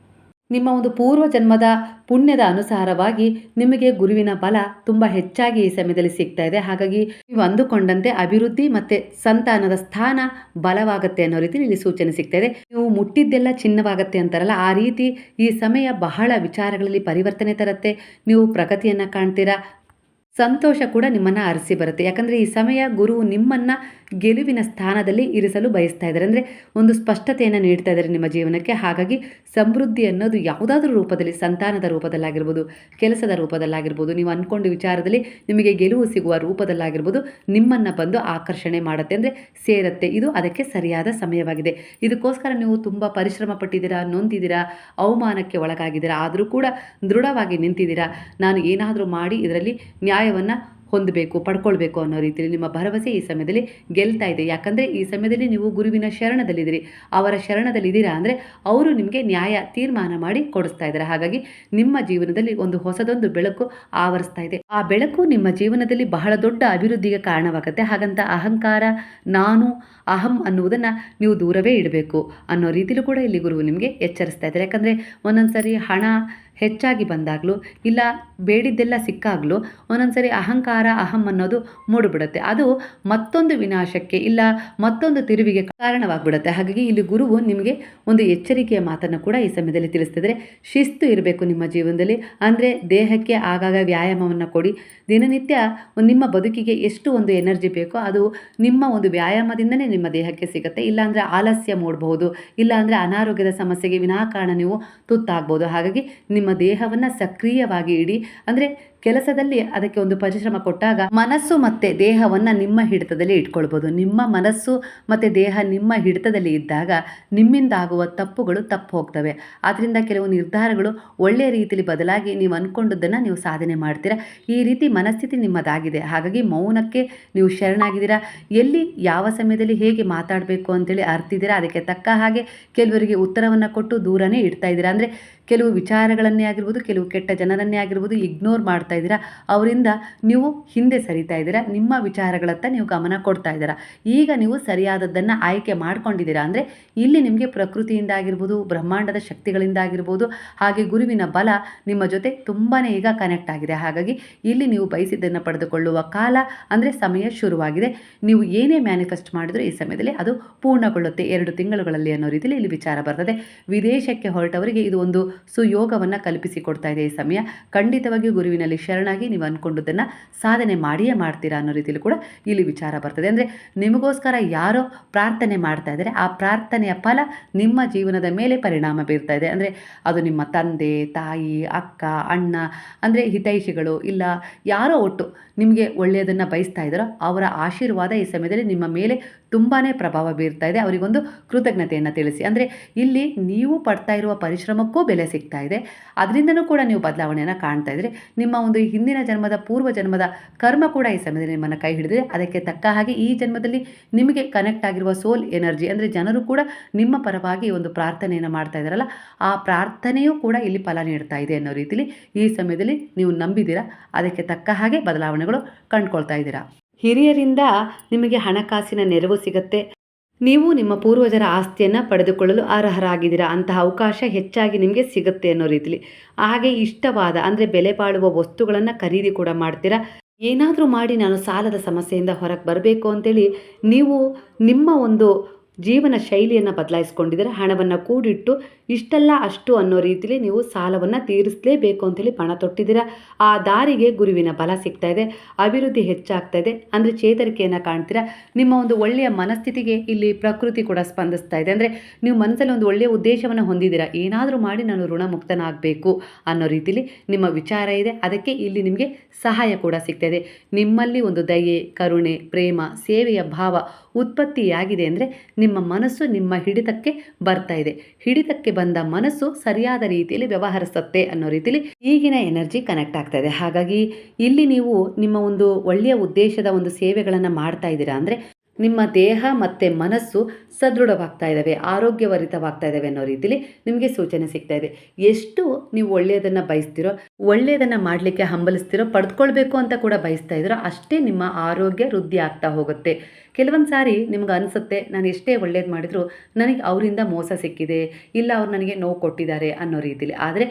ನಿಮ್ಮ ಒಂದು ಪೂರ್ವ ಜನ್ಮದ ಪುಣ್ಯದ ಅನುಸಾರವಾಗಿ ನಿಮಗೆ ಗುರುವಿನ ಬಲ ತುಂಬ ಹೆಚ್ಚಾಗಿ ಈ ಸಮಯದಲ್ಲಿ ಸಿಗ್ತಾ ಇದೆ. ಹಾಗಾಗಿ ನೀವು ಅಂದುಕೊಂಡಂತೆ ಅಭಿವೃದ್ಧಿ ಮತ್ತು ಸಂತಾನದ ಸ್ಥಾನ ಬಲವಾಗುತ್ತೆ ಅನ್ನೋ ರೀತಿ ಇಲ್ಲಿ ಸೂಚನೆ ಸಿಗ್ತಾ ಇದೆ. ನೀವು ಮುಟ್ಟಿದ್ದೆಲ್ಲ ಚಿನ್ನವಾಗುತ್ತೆ ಅಂತಾರಲ್ಲ, ಆ ರೀತಿ ಈ ಸಮಯ ಬಹಳ ವಿಚಾರಗಳಲ್ಲಿ ಪರಿವರ್ತನೆ ತರುತ್ತೆ. ನೀವು ಪ್ರಗತಿಯನ್ನು ಕಾಣ್ತೀರಾ? ಸಂತೋಷ ಕೂಡ ನಿಮ್ಮನ್ನು ಅರಸಿ ಬರುತ್ತೆ. ಯಾಕಂದರೆ ಈ ಸಮಯ ಗುರು ನಿಮ್ಮನ್ನು ಗೆಲುವಿನ ಸ್ಥಾನದಲ್ಲಿ ಇರಿಸಲು ಬಯಸ್ತಾ ಇದ್ದಾರೆ. ಅಂದರೆ ಒಂದು ಸ್ಪಷ್ಟತೆಯನ್ನು ನೀಡ್ತಾ ಇದ್ದಾರೆ ನಿಮ್ಮ ಜೀವನಕ್ಕೆ. ಹಾಗಾಗಿ ಸಮೃದ್ಧಿ ಅನ್ನೋದು ಯಾವುದಾದ್ರೂ ರೂಪದಲ್ಲಿ, ಸಂತಾನದ ರೂಪದಲ್ಲಾಗಿರ್ಬೋದು, ಕೆಲಸದ ರೂಪದಲ್ಲಾಗಿರ್ಬೋದು, ನೀವು ಅಂದ್ಕೊಂಡು ವಿಚಾರದಲ್ಲಿ ನಿಮಗೆ ಗೆಲುವು ಸಿಗುವ ರೂಪದಲ್ಲಾಗಿರ್ಬೋದು, ನಿಮ್ಮನ್ನು ಬಂದು ಆಕರ್ಷಣೆ ಮಾಡುತ್ತೆ. ಅಂದರೆ ಸೇರುತ್ತೆ. ಇದು ಅದಕ್ಕೆ ಸರಿಯಾದ ಸಮಯವಾಗಿದೆ. ಇದಕ್ಕೋಸ್ಕರ ನೀವು ತುಂಬ ಪರಿಶ್ರಮ ಪಟ್ಟಿದ್ದೀರಾ, ನೊಂದಿದ್ದೀರಾ, ಅವಮಾನಕ್ಕೆ ಒಳಗಾಗಿದ್ದೀರಾ, ಆದರೂ ಕೂಡ ದೃಢವಾಗಿ ನಿಂತಿದ್ದೀರಾ. ನಾನು ಏನಾದರೂ ಮಾಡಿ ಇದರಲ್ಲಿ ನ್ಯಾಯವನ್ನು ಹೊಂದಬೇಕು, ಪಡ್ಕೊಳ್ಬೇಕು ಅನ್ನೋ ರೀತಿಯಲ್ಲಿ ನಿಮ್ಮ ಭರವಸೆ ಈ ಸಮಯದಲ್ಲಿ ಗೆಲ್ತಾ ಇದೆ. ಯಾಕಂದರೆ ಈ ಸಮಯದಲ್ಲಿ ನೀವು ಗುರುವಿನ ಶರಣದಲ್ಲಿದ್ದೀರಿ. ಅವರ ಶರಣದಲ್ಲಿದ್ದೀರಾ ಅಂದರೆ ಅವರು ನಿಮಗೆ ನ್ಯಾಯ ತೀರ್ಮಾನ ಮಾಡಿ ಕೊಡಿಸ್ತಾ ಇದ್ದಾರೆ. ಹಾಗಾಗಿ ನಿಮ್ಮ ಜೀವನದಲ್ಲಿ ಒಂದು ಹೊಸದೊಂದು ಬೆಳಕು ಆವರಿಸ್ತಾ ಇದೆ. ಆ ಬೆಳಕು ನಿಮ್ಮ ಜೀವನದಲ್ಲಿ ಬಹಳ ದೊಡ್ಡ ಅಭಿವೃದ್ಧಿಗೆ ಕಾರಣವಾಗುತ್ತೆ. ಹಾಗಂತ ಅಹಂಕಾರ, ನಾನು, ಅಹಂ ಅನ್ನುವುದನ್ನು ನೀವು ದೂರವೇ ಇಡಬೇಕು ಅನ್ನೋ ರೀತಿಯಲ್ಲೂ ಕೂಡ ಇಲ್ಲಿ ಗುರುವು ನಿಮಗೆ ಎಚ್ಚರಿಸ್ತಾ ಇದ್ದಾರೆ. ಯಾಕಂದರೆ ಒಂದೊಂದು ಸರಿ ಹಣ ಹೆಚ್ಚಾಗಿ ಬಂದಾಗಲೂ ಇಲ್ಲ ಬೇಡಿದ್ದೆಲ್ಲ ಸಿಕ್ಕಾಗಲೂ ಒಂದೊಂದು ಸರಿ ಅಹಂಕಾರ, ಅಹಂ ಅನ್ನೋದು ಮೂಡಿಬಿಡುತ್ತೆ. ಅದು ಮತ್ತೊಂದು ವಿನಾಶಕ್ಕೆ ಇಲ್ಲ ಮತ್ತೊಂದು ತಿರುವಿಗೆ ಕಾರಣವಾಗಿಬಿಡುತ್ತೆ. ಹಾಗಾಗಿ ಇಲ್ಲಿ ಗುರುವು ನಿಮಗೆ ಒಂದು ಎಚ್ಚರಿಕೆಯ ಮಾತನ್ನು ಕೂಡ ಈ ಸಮಯದಲ್ಲಿ ತಿಳಿಸ್ತಿದ್ರೆ, ಶಿಸ್ತು ಇರಬೇಕು ನಿಮ್ಮ ಜೀವನದಲ್ಲಿ. ಅಂದರೆ ದೇಹಕ್ಕೆ ಆಗಾಗ ವ್ಯಾಯಾಮವನ್ನು ಕೊಡಿ. ದಿನನಿತ್ಯ ನಿಮ್ಮ ಬದುಕಿಗೆ ಎಷ್ಟು ಒಂದು ಎನರ್ಜಿ ಬೇಕೋ ಅದು ನಿಮ್ಮ ಒಂದು ವ್ಯಾಯಾಮದಿಂದನೇ ನಿಮ್ಮ ದೇಹಕ್ಕೆ ಸಿಗುತ್ತೆ. ಇಲ್ಲಾಂದರೆ ಆಲಸ್ಯ ಮೂಡಬಹುದು. ಇಲ್ಲಾಂದರೆ ಅನಾರೋಗ್ಯದ ಸಮಸ್ಯೆಗೆ ವಿನಾಕಾರಣ ನೀವು ತುತ್ತಾಗ್ಬೋದು. ಹಾಗಾಗಿ ನಿಮ್ಮ ದೇಹವನ್ನು ಸಕ್ರಿಯವಾಗಿ ಇಡಿ. ಅಂದರೆ ಕೆಲಸದಲ್ಲಿ ಅದಕ್ಕೆ ಒಂದು ಪರಿಶ್ರಮ ಕೊಟ್ಟಾಗ ಮನಸ್ಸು ಮತ್ತೆ ದೇಹವನ್ನ ನಿಮ್ಮ ಹಿಡಿತದಲ್ಲಿ ಇಟ್ಕೊಳ್ಬೋದು. ನಿಮ್ಮ ಮನಸ್ಸು ಮತ್ತೆ ದೇಹ ನಿಮ್ಮ ಹಿಡಿತದಲ್ಲಿ ಇದ್ದಾಗ ನಿಮ್ಮಿಂದ ಆಗುವ ತಪ್ಪುಗಳು ತಪ್ಪು ಹೋಗ್ತವೆ. ಆದ್ದರಿಂದ ಕೆಲವು ನಿರ್ಧಾರಗಳು ಒಳ್ಳೆಯ ರೀತಿಯಲ್ಲಿ ಬದಲಾಗಿ ನೀವು ಅಂದ್ಕೊಂಡದ್ದನ್ನು ನೀವು ಸಾಧನೆ ಮಾಡ್ತೀರಾ. ಈ ರೀತಿ ಮನಸ್ಥಿತಿ ನಿಮ್ಮದಾಗಿದೆ. ಹಾಗಾಗಿ ಮೌನಕ್ಕೆ ನೀವು ಶರಣಾಗಿದ್ದೀರಾ. ಎಲ್ಲಿ, ಯಾವ ಸಮಯದಲ್ಲಿ ಹೇಗೆ ಮಾತಾಡಬೇಕು ಅಂತೇಳಿ ಅರ್ತಿದ್ದೀರಾ. ಅದಕ್ಕೆ ತಕ್ಕ ಹಾಗೆ ಕೆಲವರಿಗೆ ಉತ್ತರವನ್ನು ಕೊಟ್ಟು ದೂರನೇ ಇಡ್ತಾ ಇದ್ದೀರಾ. ಅಂದರೆ ಕೆಲವು ವಿಚಾರಗಳನ್ನೇ ಆಗಿರ್ಬೋದು, ಕೆಲವು ಕೆಟ್ಟ ಜನರನ್ನೇ ಆಗಿರ್ಬೋದು ಇಗ್ನೋರ್ ಮಾಡ್ತಾ ಇದ್ದೀರಾ? ಅವರಿಂದ ನೀವು ಹಿಂದೆ ಸರಿತಾ ಇದ್ದೀರಾ? ನಿಮ್ಮ ವಿಚಾರಗಳತ್ತ ನೀವು ಗಮನ ಕೊಡ್ತಾ ಇದ್ದೀರಾ? ಈಗ ನೀವು ಸರಿಯಾದದ್ದನ್ನು ಆಯ್ಕೆ ಮಾಡ್ಕೊಂಡಿದ್ದೀರಾ ಅಂದರೆ ಇಲ್ಲಿ ನಿಮಗೆ ಪ್ರಕೃತಿಯಿಂದ ಆಗಿರ್ಬೋದು, ಬ್ರಹ್ಮಾಂಡದ ಶಕ್ತಿಗಳಿಂದ ಆಗಿರ್ಬೋದು, ಹಾಗೆ ಗುರುವಿನ ಬಲ ನಿಮ್ಮ ಜೊತೆ ತುಂಬಾ ಈಗ ಕನೆಕ್ಟ್ ಆಗಿದೆ. ಹಾಗಾಗಿ ಇಲ್ಲಿ ನೀವು ಬಯಸಿದ್ದನ್ನು ಪಡೆದುಕೊಳ್ಳುವ ಕಾಲ ಅಂದರೆ ಸಮಯ ಶುರುವಾಗಿದೆ. ನೀವು ಏನೇ ಮ್ಯಾನಿಫೆಸ್ಟ್ ಮಾಡಿದರೂ ಈ ಸಮಯದಲ್ಲಿ ಅದು ಪೂರ್ಣಗೊಳ್ಳುತ್ತೆ. ಎರಡು ತಿಂಗಳುಗಳಲ್ಲಿ ಅನ್ನೋ ರೀತಿಯಲ್ಲಿ ಇಲ್ಲಿ ವಿಚಾರ ಬರ್ತದೆ. ವಿದೇಶಕ್ಕೆ ಹೊರಟವರಿಗೆ ಇದು ಒಂದು ಸುಯೋಗವನ್ನು ಕಲ್ಪಿಸಿಕೊಡ್ತಾ ಇದೆ ಈ ಸಮಯ. ಖಂಡಿತವಾಗಿಯೂ ಗುರುವಿನಲ್ಲಿ ಶರಣಾಗಿ ನೀವು ಅಂದ್ಕೊಂಡುದನ್ನು ಸಾಧನೆ ಮಾಡಿಯೇ ಮಾಡ್ತೀರಾ ಅನ್ನೋ ರೀತಿಯಲ್ಲಿ ಕೂಡ ಇಲ್ಲಿ ವಿಚಾರ ಬರ್ತದೆ. ಅಂದರೆ ನಿಮಗೋಸ್ಕರ ಯಾರೋ ಪ್ರಾರ್ಥನೆ ಮಾಡ್ತಾ ಇದ್ದಾರೆ, ಆ ಪ್ರಾರ್ಥನೆಯ ಫಲ ನಿಮ್ಮ ಜೀವನದ ಮೇಲೆ ಪರಿಣಾಮ ಬೀರ್ತಾ ಇದೆ. ಅಂದರೆ ಅದು ನಿಮ್ಮ ತಂದೆ, ತಾಯಿ, ಅಕ್ಕ, ಅಣ್ಣ, ಅಂದರೆ ಹಿತೈಷಿಗಳು ಇಲ್ಲ, ಯಾರೋ ಒಟ್ಟು ನಿಮಗೆ ಒಳ್ಳೆಯದನ್ನು ಬಯಸ್ತಾ ಇದ್ದಾರೋ ಅವರ ಆಶೀರ್ವಾದ ಈ ಸಮಯದಲ್ಲಿ ನಿಮ್ಮ ಮೇಲೆ ತುಂಬಾ ಪ್ರಭಾವ ಬೀರ್ತಾ ಇದೆ. ಅವರಿಗೊಂದು ಕೃತಜ್ಞತೆಯನ್ನು ತಿಳಿಸಿ. ಅಂದರೆ ಇಲ್ಲಿ ನೀವು ಪಡ್ತಾ ಇರುವ ಪರಿಶ್ರಮಕ್ಕೂ ಬೆಲೆ ಸಿಗ್ತಾ ಇದೆ. ಅದರಿಂದನೂ ಕೂಡ ನೀವು ಬದಲಾವಣೆಯನ್ನು ಕಾಣ್ತಾ ಇದ್ರೆ. ನಿಮ್ಮ ಒಂದು ಹಿಂದಿನ ಜನ್ಮದ, ಪೂರ್ವ ಜನ್ಮದ ಕರ್ಮ ಕೂಡ ಈ ಸಮಯದಲ್ಲಿ ನಿಮ್ಮನ್ನು ಕೈ ಹಿಡಿದಿದೆ. ಅದಕ್ಕೆ ತಕ್ಕ ಹಾಗೆ ಈ ಜನ್ಮದಲ್ಲಿ ನಿಮಗೆ ಕನೆಕ್ಟ್ ಆಗಿರುವ ಸೋಲ್ ಎನರ್ಜಿ ಅಂದರೆ ಜನರು ಕೂಡ ನಿಮ್ಮ ಪರವಾಗಿ ಒಂದು ಪ್ರಾರ್ಥನೆಯನ್ನು ಮಾಡ್ತಾ ಇದ್ದಾರಲ್ಲ, ಆ ಪ್ರಾರ್ಥನೆಯೂ ಕೂಡ ಇಲ್ಲಿ ಫಲ ನೀಡ್ತಾ ಇದೆ ಅನ್ನೋ ರೀತಿಯಲ್ಲಿ ಈ ಸಮಯದಲ್ಲಿ ನೀವು ನಂಬಿದ್ದೀರಾ? ಅದಕ್ಕೆ ತಕ್ಕ ಹಾಗೆ ಬದಲಾವಣೆಗಳು ಕಂಡುಕೊಳ್ತಾ ಇದ್ದೀರಾ? ಹಿರಿಯರಿಂದ ನಿಮಗೆ ಹಣಕಾಸಿನ ನೆರವು ಸಿಗುತ್ತೆ. ನೀವು ನಿಮ್ಮ ಪೂರ್ವಜರ ಆಸ್ತಿಯನ್ನು ಪಡೆದುಕೊಳ್ಳಲು ಅರ್ಹರಾಗಿದ್ದೀರಾ? ಅಂತಹ ಅವಕಾಶ ಹೆಚ್ಚಾಗಿ ನಿಮಗೆ ಸಿಗುತ್ತೆ ಅನ್ನೋ ರೀತಿಲಿ. ಹಾಗೆ ಇಷ್ಟವಾದ, ಅಂದರೆ ಬೆಲೆ ಬಾಳುವ ವಸ್ತುಗಳನ್ನು ಖರೀದಿ ಕೂಡ ಮಾಡ್ತೀರಾ? ಏನಾದರೂ ಮಾಡಿ ನಾನು ಸಾಲದ ಸಮಸ್ಯೆಯಿಂದ ಹೊರಗೆ ಬರಬೇಕು ಅಂತೇಳಿ ನೀವು ನಿಮ್ಮ ಒಂದು ಜೀವನ ಶೈಲಿಯನ್ನು ಬದಲಾಯಿಸ್ಕೊಂಡಿದ್ದೀರಾ, ಹಣವನ್ನು ಕೂಡಿಟ್ಟು ಇಷ್ಟಲ್ಲ ಅಷ್ಟು ಅನ್ನೋ ರೀತಿಲಿ ನೀವು ಸಾಲವನ್ನು ತೀರಿಸಲೇಬೇಕು ಅಂತೇಳಿ ಪಣ ತೊಟ್ಟಿದ್ದೀರಾ? ಆ ದಾರಿಗೆ ಗುರುವಿನ ಬಲ ಸಿಗ್ತಾ ಇದೆ, ಅಭಿವೃದ್ಧಿ ಹೆಚ್ಚಾಗ್ತಾ ಇದೆ. ಅಂದರೆ ಚೇತರಿಕೆಯನ್ನು ಕಾಣ್ತೀರಾ? ನಿಮ್ಮ ಒಂದು ಒಳ್ಳೆಯ ಮನಸ್ಥಿತಿಗೆ ಇಲ್ಲಿ ಪ್ರಕೃತಿ ಕೂಡ ಸ್ಪಂದಿಸ್ತಾ ಇದೆ. ಅಂದರೆ ನೀವು ಮನಸ್ಸಲ್ಲಿ ಒಂದು ಒಳ್ಳೆಯ ಉದ್ದೇಶವನ್ನು ಹೊಂದಿದ್ದೀರಾ? ಏನಾದರೂ ಮಾಡಿ ನಾನು ಋಣಮುಕ್ತನಾಗಬೇಕು ಅನ್ನೋ ರೀತಿಲಿ ನಿಮ್ಮ ವಿಚಾರ ಇದೆ. ಅದಕ್ಕೆ ಇಲ್ಲಿ ನಿಮಗೆ ಸಹಾಯ ಕೂಡ ಸಿಗ್ತಾ ಇದೆ. ನಿಮ್ಮಲ್ಲಿ ಒಂದು ದಯೆ, ಕರುಣೆ, ಪ್ರೇಮ, ಸೇವೆಯ ಭಾವ ಉತ್ಪತ್ತಿಯಾಗಿದೆ ಅಂದರೆ ನಿಮ್ಮ ಮನಸ್ಸು ನಿಮ್ಮ ಹಿಡಿತಕ್ಕೆ ಬರ್ತಾ ಇದೆ. ಹಿಡಿತಕ್ಕೆ ಬಂದ ಮನಸ್ಸು ಸರಿಯಾದ ರೀತಿಯಲ್ಲಿ ವ್ಯವಹರಿಸುತ್ತೆ ಅನ್ನೋ ರೀತಿಯಲ್ಲಿ ಈಗಿನ ಎನರ್ಜಿ ಕನೆಕ್ಟ್ ಆಗ್ತಾ ಇದೆ. ಹಾಗಾಗಿ ಇಲ್ಲಿ ನೀವು ನಿಮ್ಮ ಒಂದು ಒಳ್ಳೆಯ ಉದ್ದೇಶದ ಒಂದು ಸೇವೆಗಳನ್ನು ಮಾಡ್ತಾ ಇದ್ದೀರಾ ಅಂದರೆ ನಿಮ್ಮ ದೇಹ ಮತ್ತು ಮನಸ್ಸು ಸದೃಢವಾಗ್ತಾ ಇದ್ದಾವೆ ಆರೋಗ್ಯವರಿತವಾಗ್ತಾ ಇದ್ದಾವೆ ಅನ್ನೋ ರೀತಿಲಿ ನಿಮಗೆ ಸೂಚನೆ ಸಿಗ್ತಾ ಇದೆ. ಎಷ್ಟು ನೀವು ಒಳ್ಳೆಯದನ್ನು ಬಯಸ್ತಿರೋ, ಒಳ್ಳೆಯದನ್ನು ಮಾಡಲಿಕ್ಕೆ ಹಂಬಲಿಸ್ತಿರೋ, ಪಡ್ಕೊಳ್ಬೇಕು ಅಂತ ಕೂಡ ಬಯಸ್ತಾ ಇದ್ದೀರೋ ಅಷ್ಟೇ ನಿಮ್ಮ ಆರೋಗ್ಯ ವೃದ್ಧಿ ಆಗ್ತಾ ಹೋಗುತ್ತೆ. ಕೆಲವೊಂದು ಸಾರಿ ನಿಮ್ಗೆ ಅನಿಸುತ್ತೆ, ನಾನು ಎಷ್ಟೇ ಒಳ್ಳೇದು ಮಾಡಿದರೂ ನನಗೆ ಅವರಿಂದ ಮೋಸ ಸಿಕ್ಕಿದೆ, ಇಲ್ಲ ಅವ್ರು ನನಗೆ ನೋವು ಕೊಟ್ಟಿದ್ದಾರೆ ಅನ್ನೋ ರೀತಿಲಿ. ಆದರೆ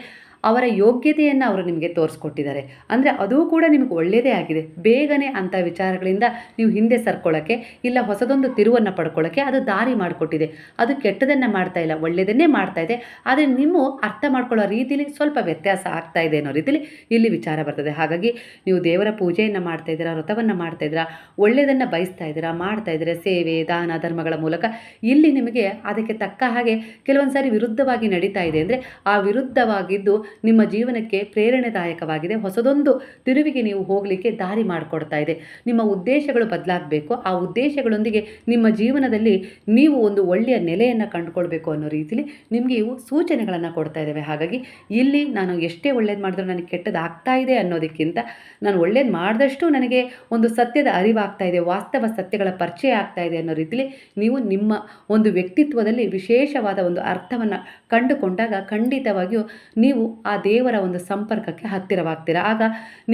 ಅವರ ಯೋಗ್ಯತೆಯನ್ನು ಅವರು ನಿಮಗೆ ತೋರಿಸ್ಕೊಟ್ಟಿದ್ದಾರೆ. ಅಂದರೆ ಅದೂ ಕೂಡ ನಿಮಗೆ ಒಳ್ಳೆಯದೇ ಆಗಿದೆ. ಬೇಗನೆ ಅಂಥ ವಿಚಾರಗಳಿಂದ ನೀವು ಹಿಂದೆ ಸರ್ಕೊಳ್ಳೋಕ್ಕೆ ಇಲ್ಲ ಹೊಸದೊಂದು ತಿರುವನ್ನು ಪಡ್ಕೊಳ್ಳೋಕ್ಕೆ ಅದು ದಾರಿ ಮಾಡಿಕೊಟ್ಟಿದೆ. ಅದು ಕೆಟ್ಟದನ್ನು ಮಾಡ್ತಾ ಇಲ್ಲ ಒಳ್ಳೆಯದನ್ನೇ ಮಾಡ್ತಾ ಇದೆ. ಆದರೆ ನಿಮ್ಮ ಅರ್ಥ ಮಾಡ್ಕೊಳ್ಳೋ ರೀತಿಲಿ ಸ್ವಲ್ಪ ವ್ಯತ್ಯಾಸ ಆಗ್ತಾ ಇದೆ ಅನ್ನೋ ರೀತಿಲಿ ಇಲ್ಲಿ ವಿಚಾರ ಬರ್ತದೆ. ಹಾಗಾಗಿ ನೀವು ದೇವರ ಪೂಜೆಯನ್ನು ಮಾಡ್ತಾ ಇದ್ದೀರಾ, ವ್ರತವನ್ನು ಮಾಡ್ತಾ ಇದ್ದೀರಾ ಒಳ್ಳೆಯದನ್ನು ಬಯಸ್ತಾ ಇದ್ದೀರಾ, ಮಾಡ್ತಾ ಇದ್ದೀರಾ, ಸೇವೆ, ದಾನ, ಧರ್ಮಗಳ ಮೂಲಕ ಇಲ್ಲಿ ನಿಮಗೆ ಅದಕ್ಕೆ ತಕ್ಕ ಹಾಗೆ ಕೆಲವೊಂದು ಸಾರಿ ವಿರುದ್ಧವಾಗಿ ನಡೀತಾ ಇದೆ. ಅಂದರೆ ಆ ವಿರುದ್ಧವಾಗಿದ್ದು ನಿಮ್ಮ ಜೀವನಕ್ಕೆ ಪ್ರೇರಣೆದಾಯಕವಾಗಿದೆ. ಹೊಸದೊಂದು ತಿರುವಿಗೆ ನೀವು ಹೋಗಲಿಕ್ಕೆ ದಾರಿ ಮಾಡಿಕೊಡ್ತಾ ಇದೆ. ನಿಮ್ಮ ಉದ್ದೇಶಗಳು ಬದಲಾಗಬೇಕು. ಆ ಉದ್ದೇಶಗಳೊಂದಿಗೆ ನಿಮ್ಮ ಜೀವನದಲ್ಲಿ ನೀವು ಒಂದು ಒಳ್ಳೆಯ ನೆಲೆಯನ್ನು ಕಂಡುಕೊಳ್ಬೇಕು ಅನ್ನೋ ರೀತಿಲಿ ನಿಮಗೆ ಇವು ಸೂಚನೆಗಳನ್ನು ಕೊಡ್ತಾ ಇದ್ದಾವೆ ಹಾಗಾಗಿ ಇಲ್ಲಿ ನಾನು ಎಷ್ಟೇ ಒಳ್ಳೇದು ಮಾಡಿದ್ರೂ ನನಗೆ ಕೆಟ್ಟದಾಗ್ತಾ ಇದೆ ಅನ್ನೋದಕ್ಕಿಂತ ನಾನು ಒಳ್ಳೇದು ಮಾಡಿದಷ್ಟು ನನಗೆ ಒಂದು ಸತ್ಯದ ಅರಿವಾಗ್ತಾ ಇದೆ, ವಾಸ್ತವ ಸತ್ಯಗಳ ಪರಿಚಯ ಆಗ್ತಾ ಇದೆ ಅನ್ನೋ ರೀತಿಲಿ ನೀವು ನಿಮ್ಮ ಒಂದು ವ್ಯಕ್ತಿತ್ವದಲ್ಲಿ ವಿಶೇಷವಾದ ಒಂದು ಅರ್ಥವನ್ನು ಕಂಡುಕೊಂಡಾಗ ಖಂಡಿತವಾಗಿಯೂ ನೀವು ಆ ದೇವರ ಒಂದು ಸಂಪರ್ಕಕ್ಕೆ ಹತ್ತಿರವಾಗ್ತೀರ? ಆಗ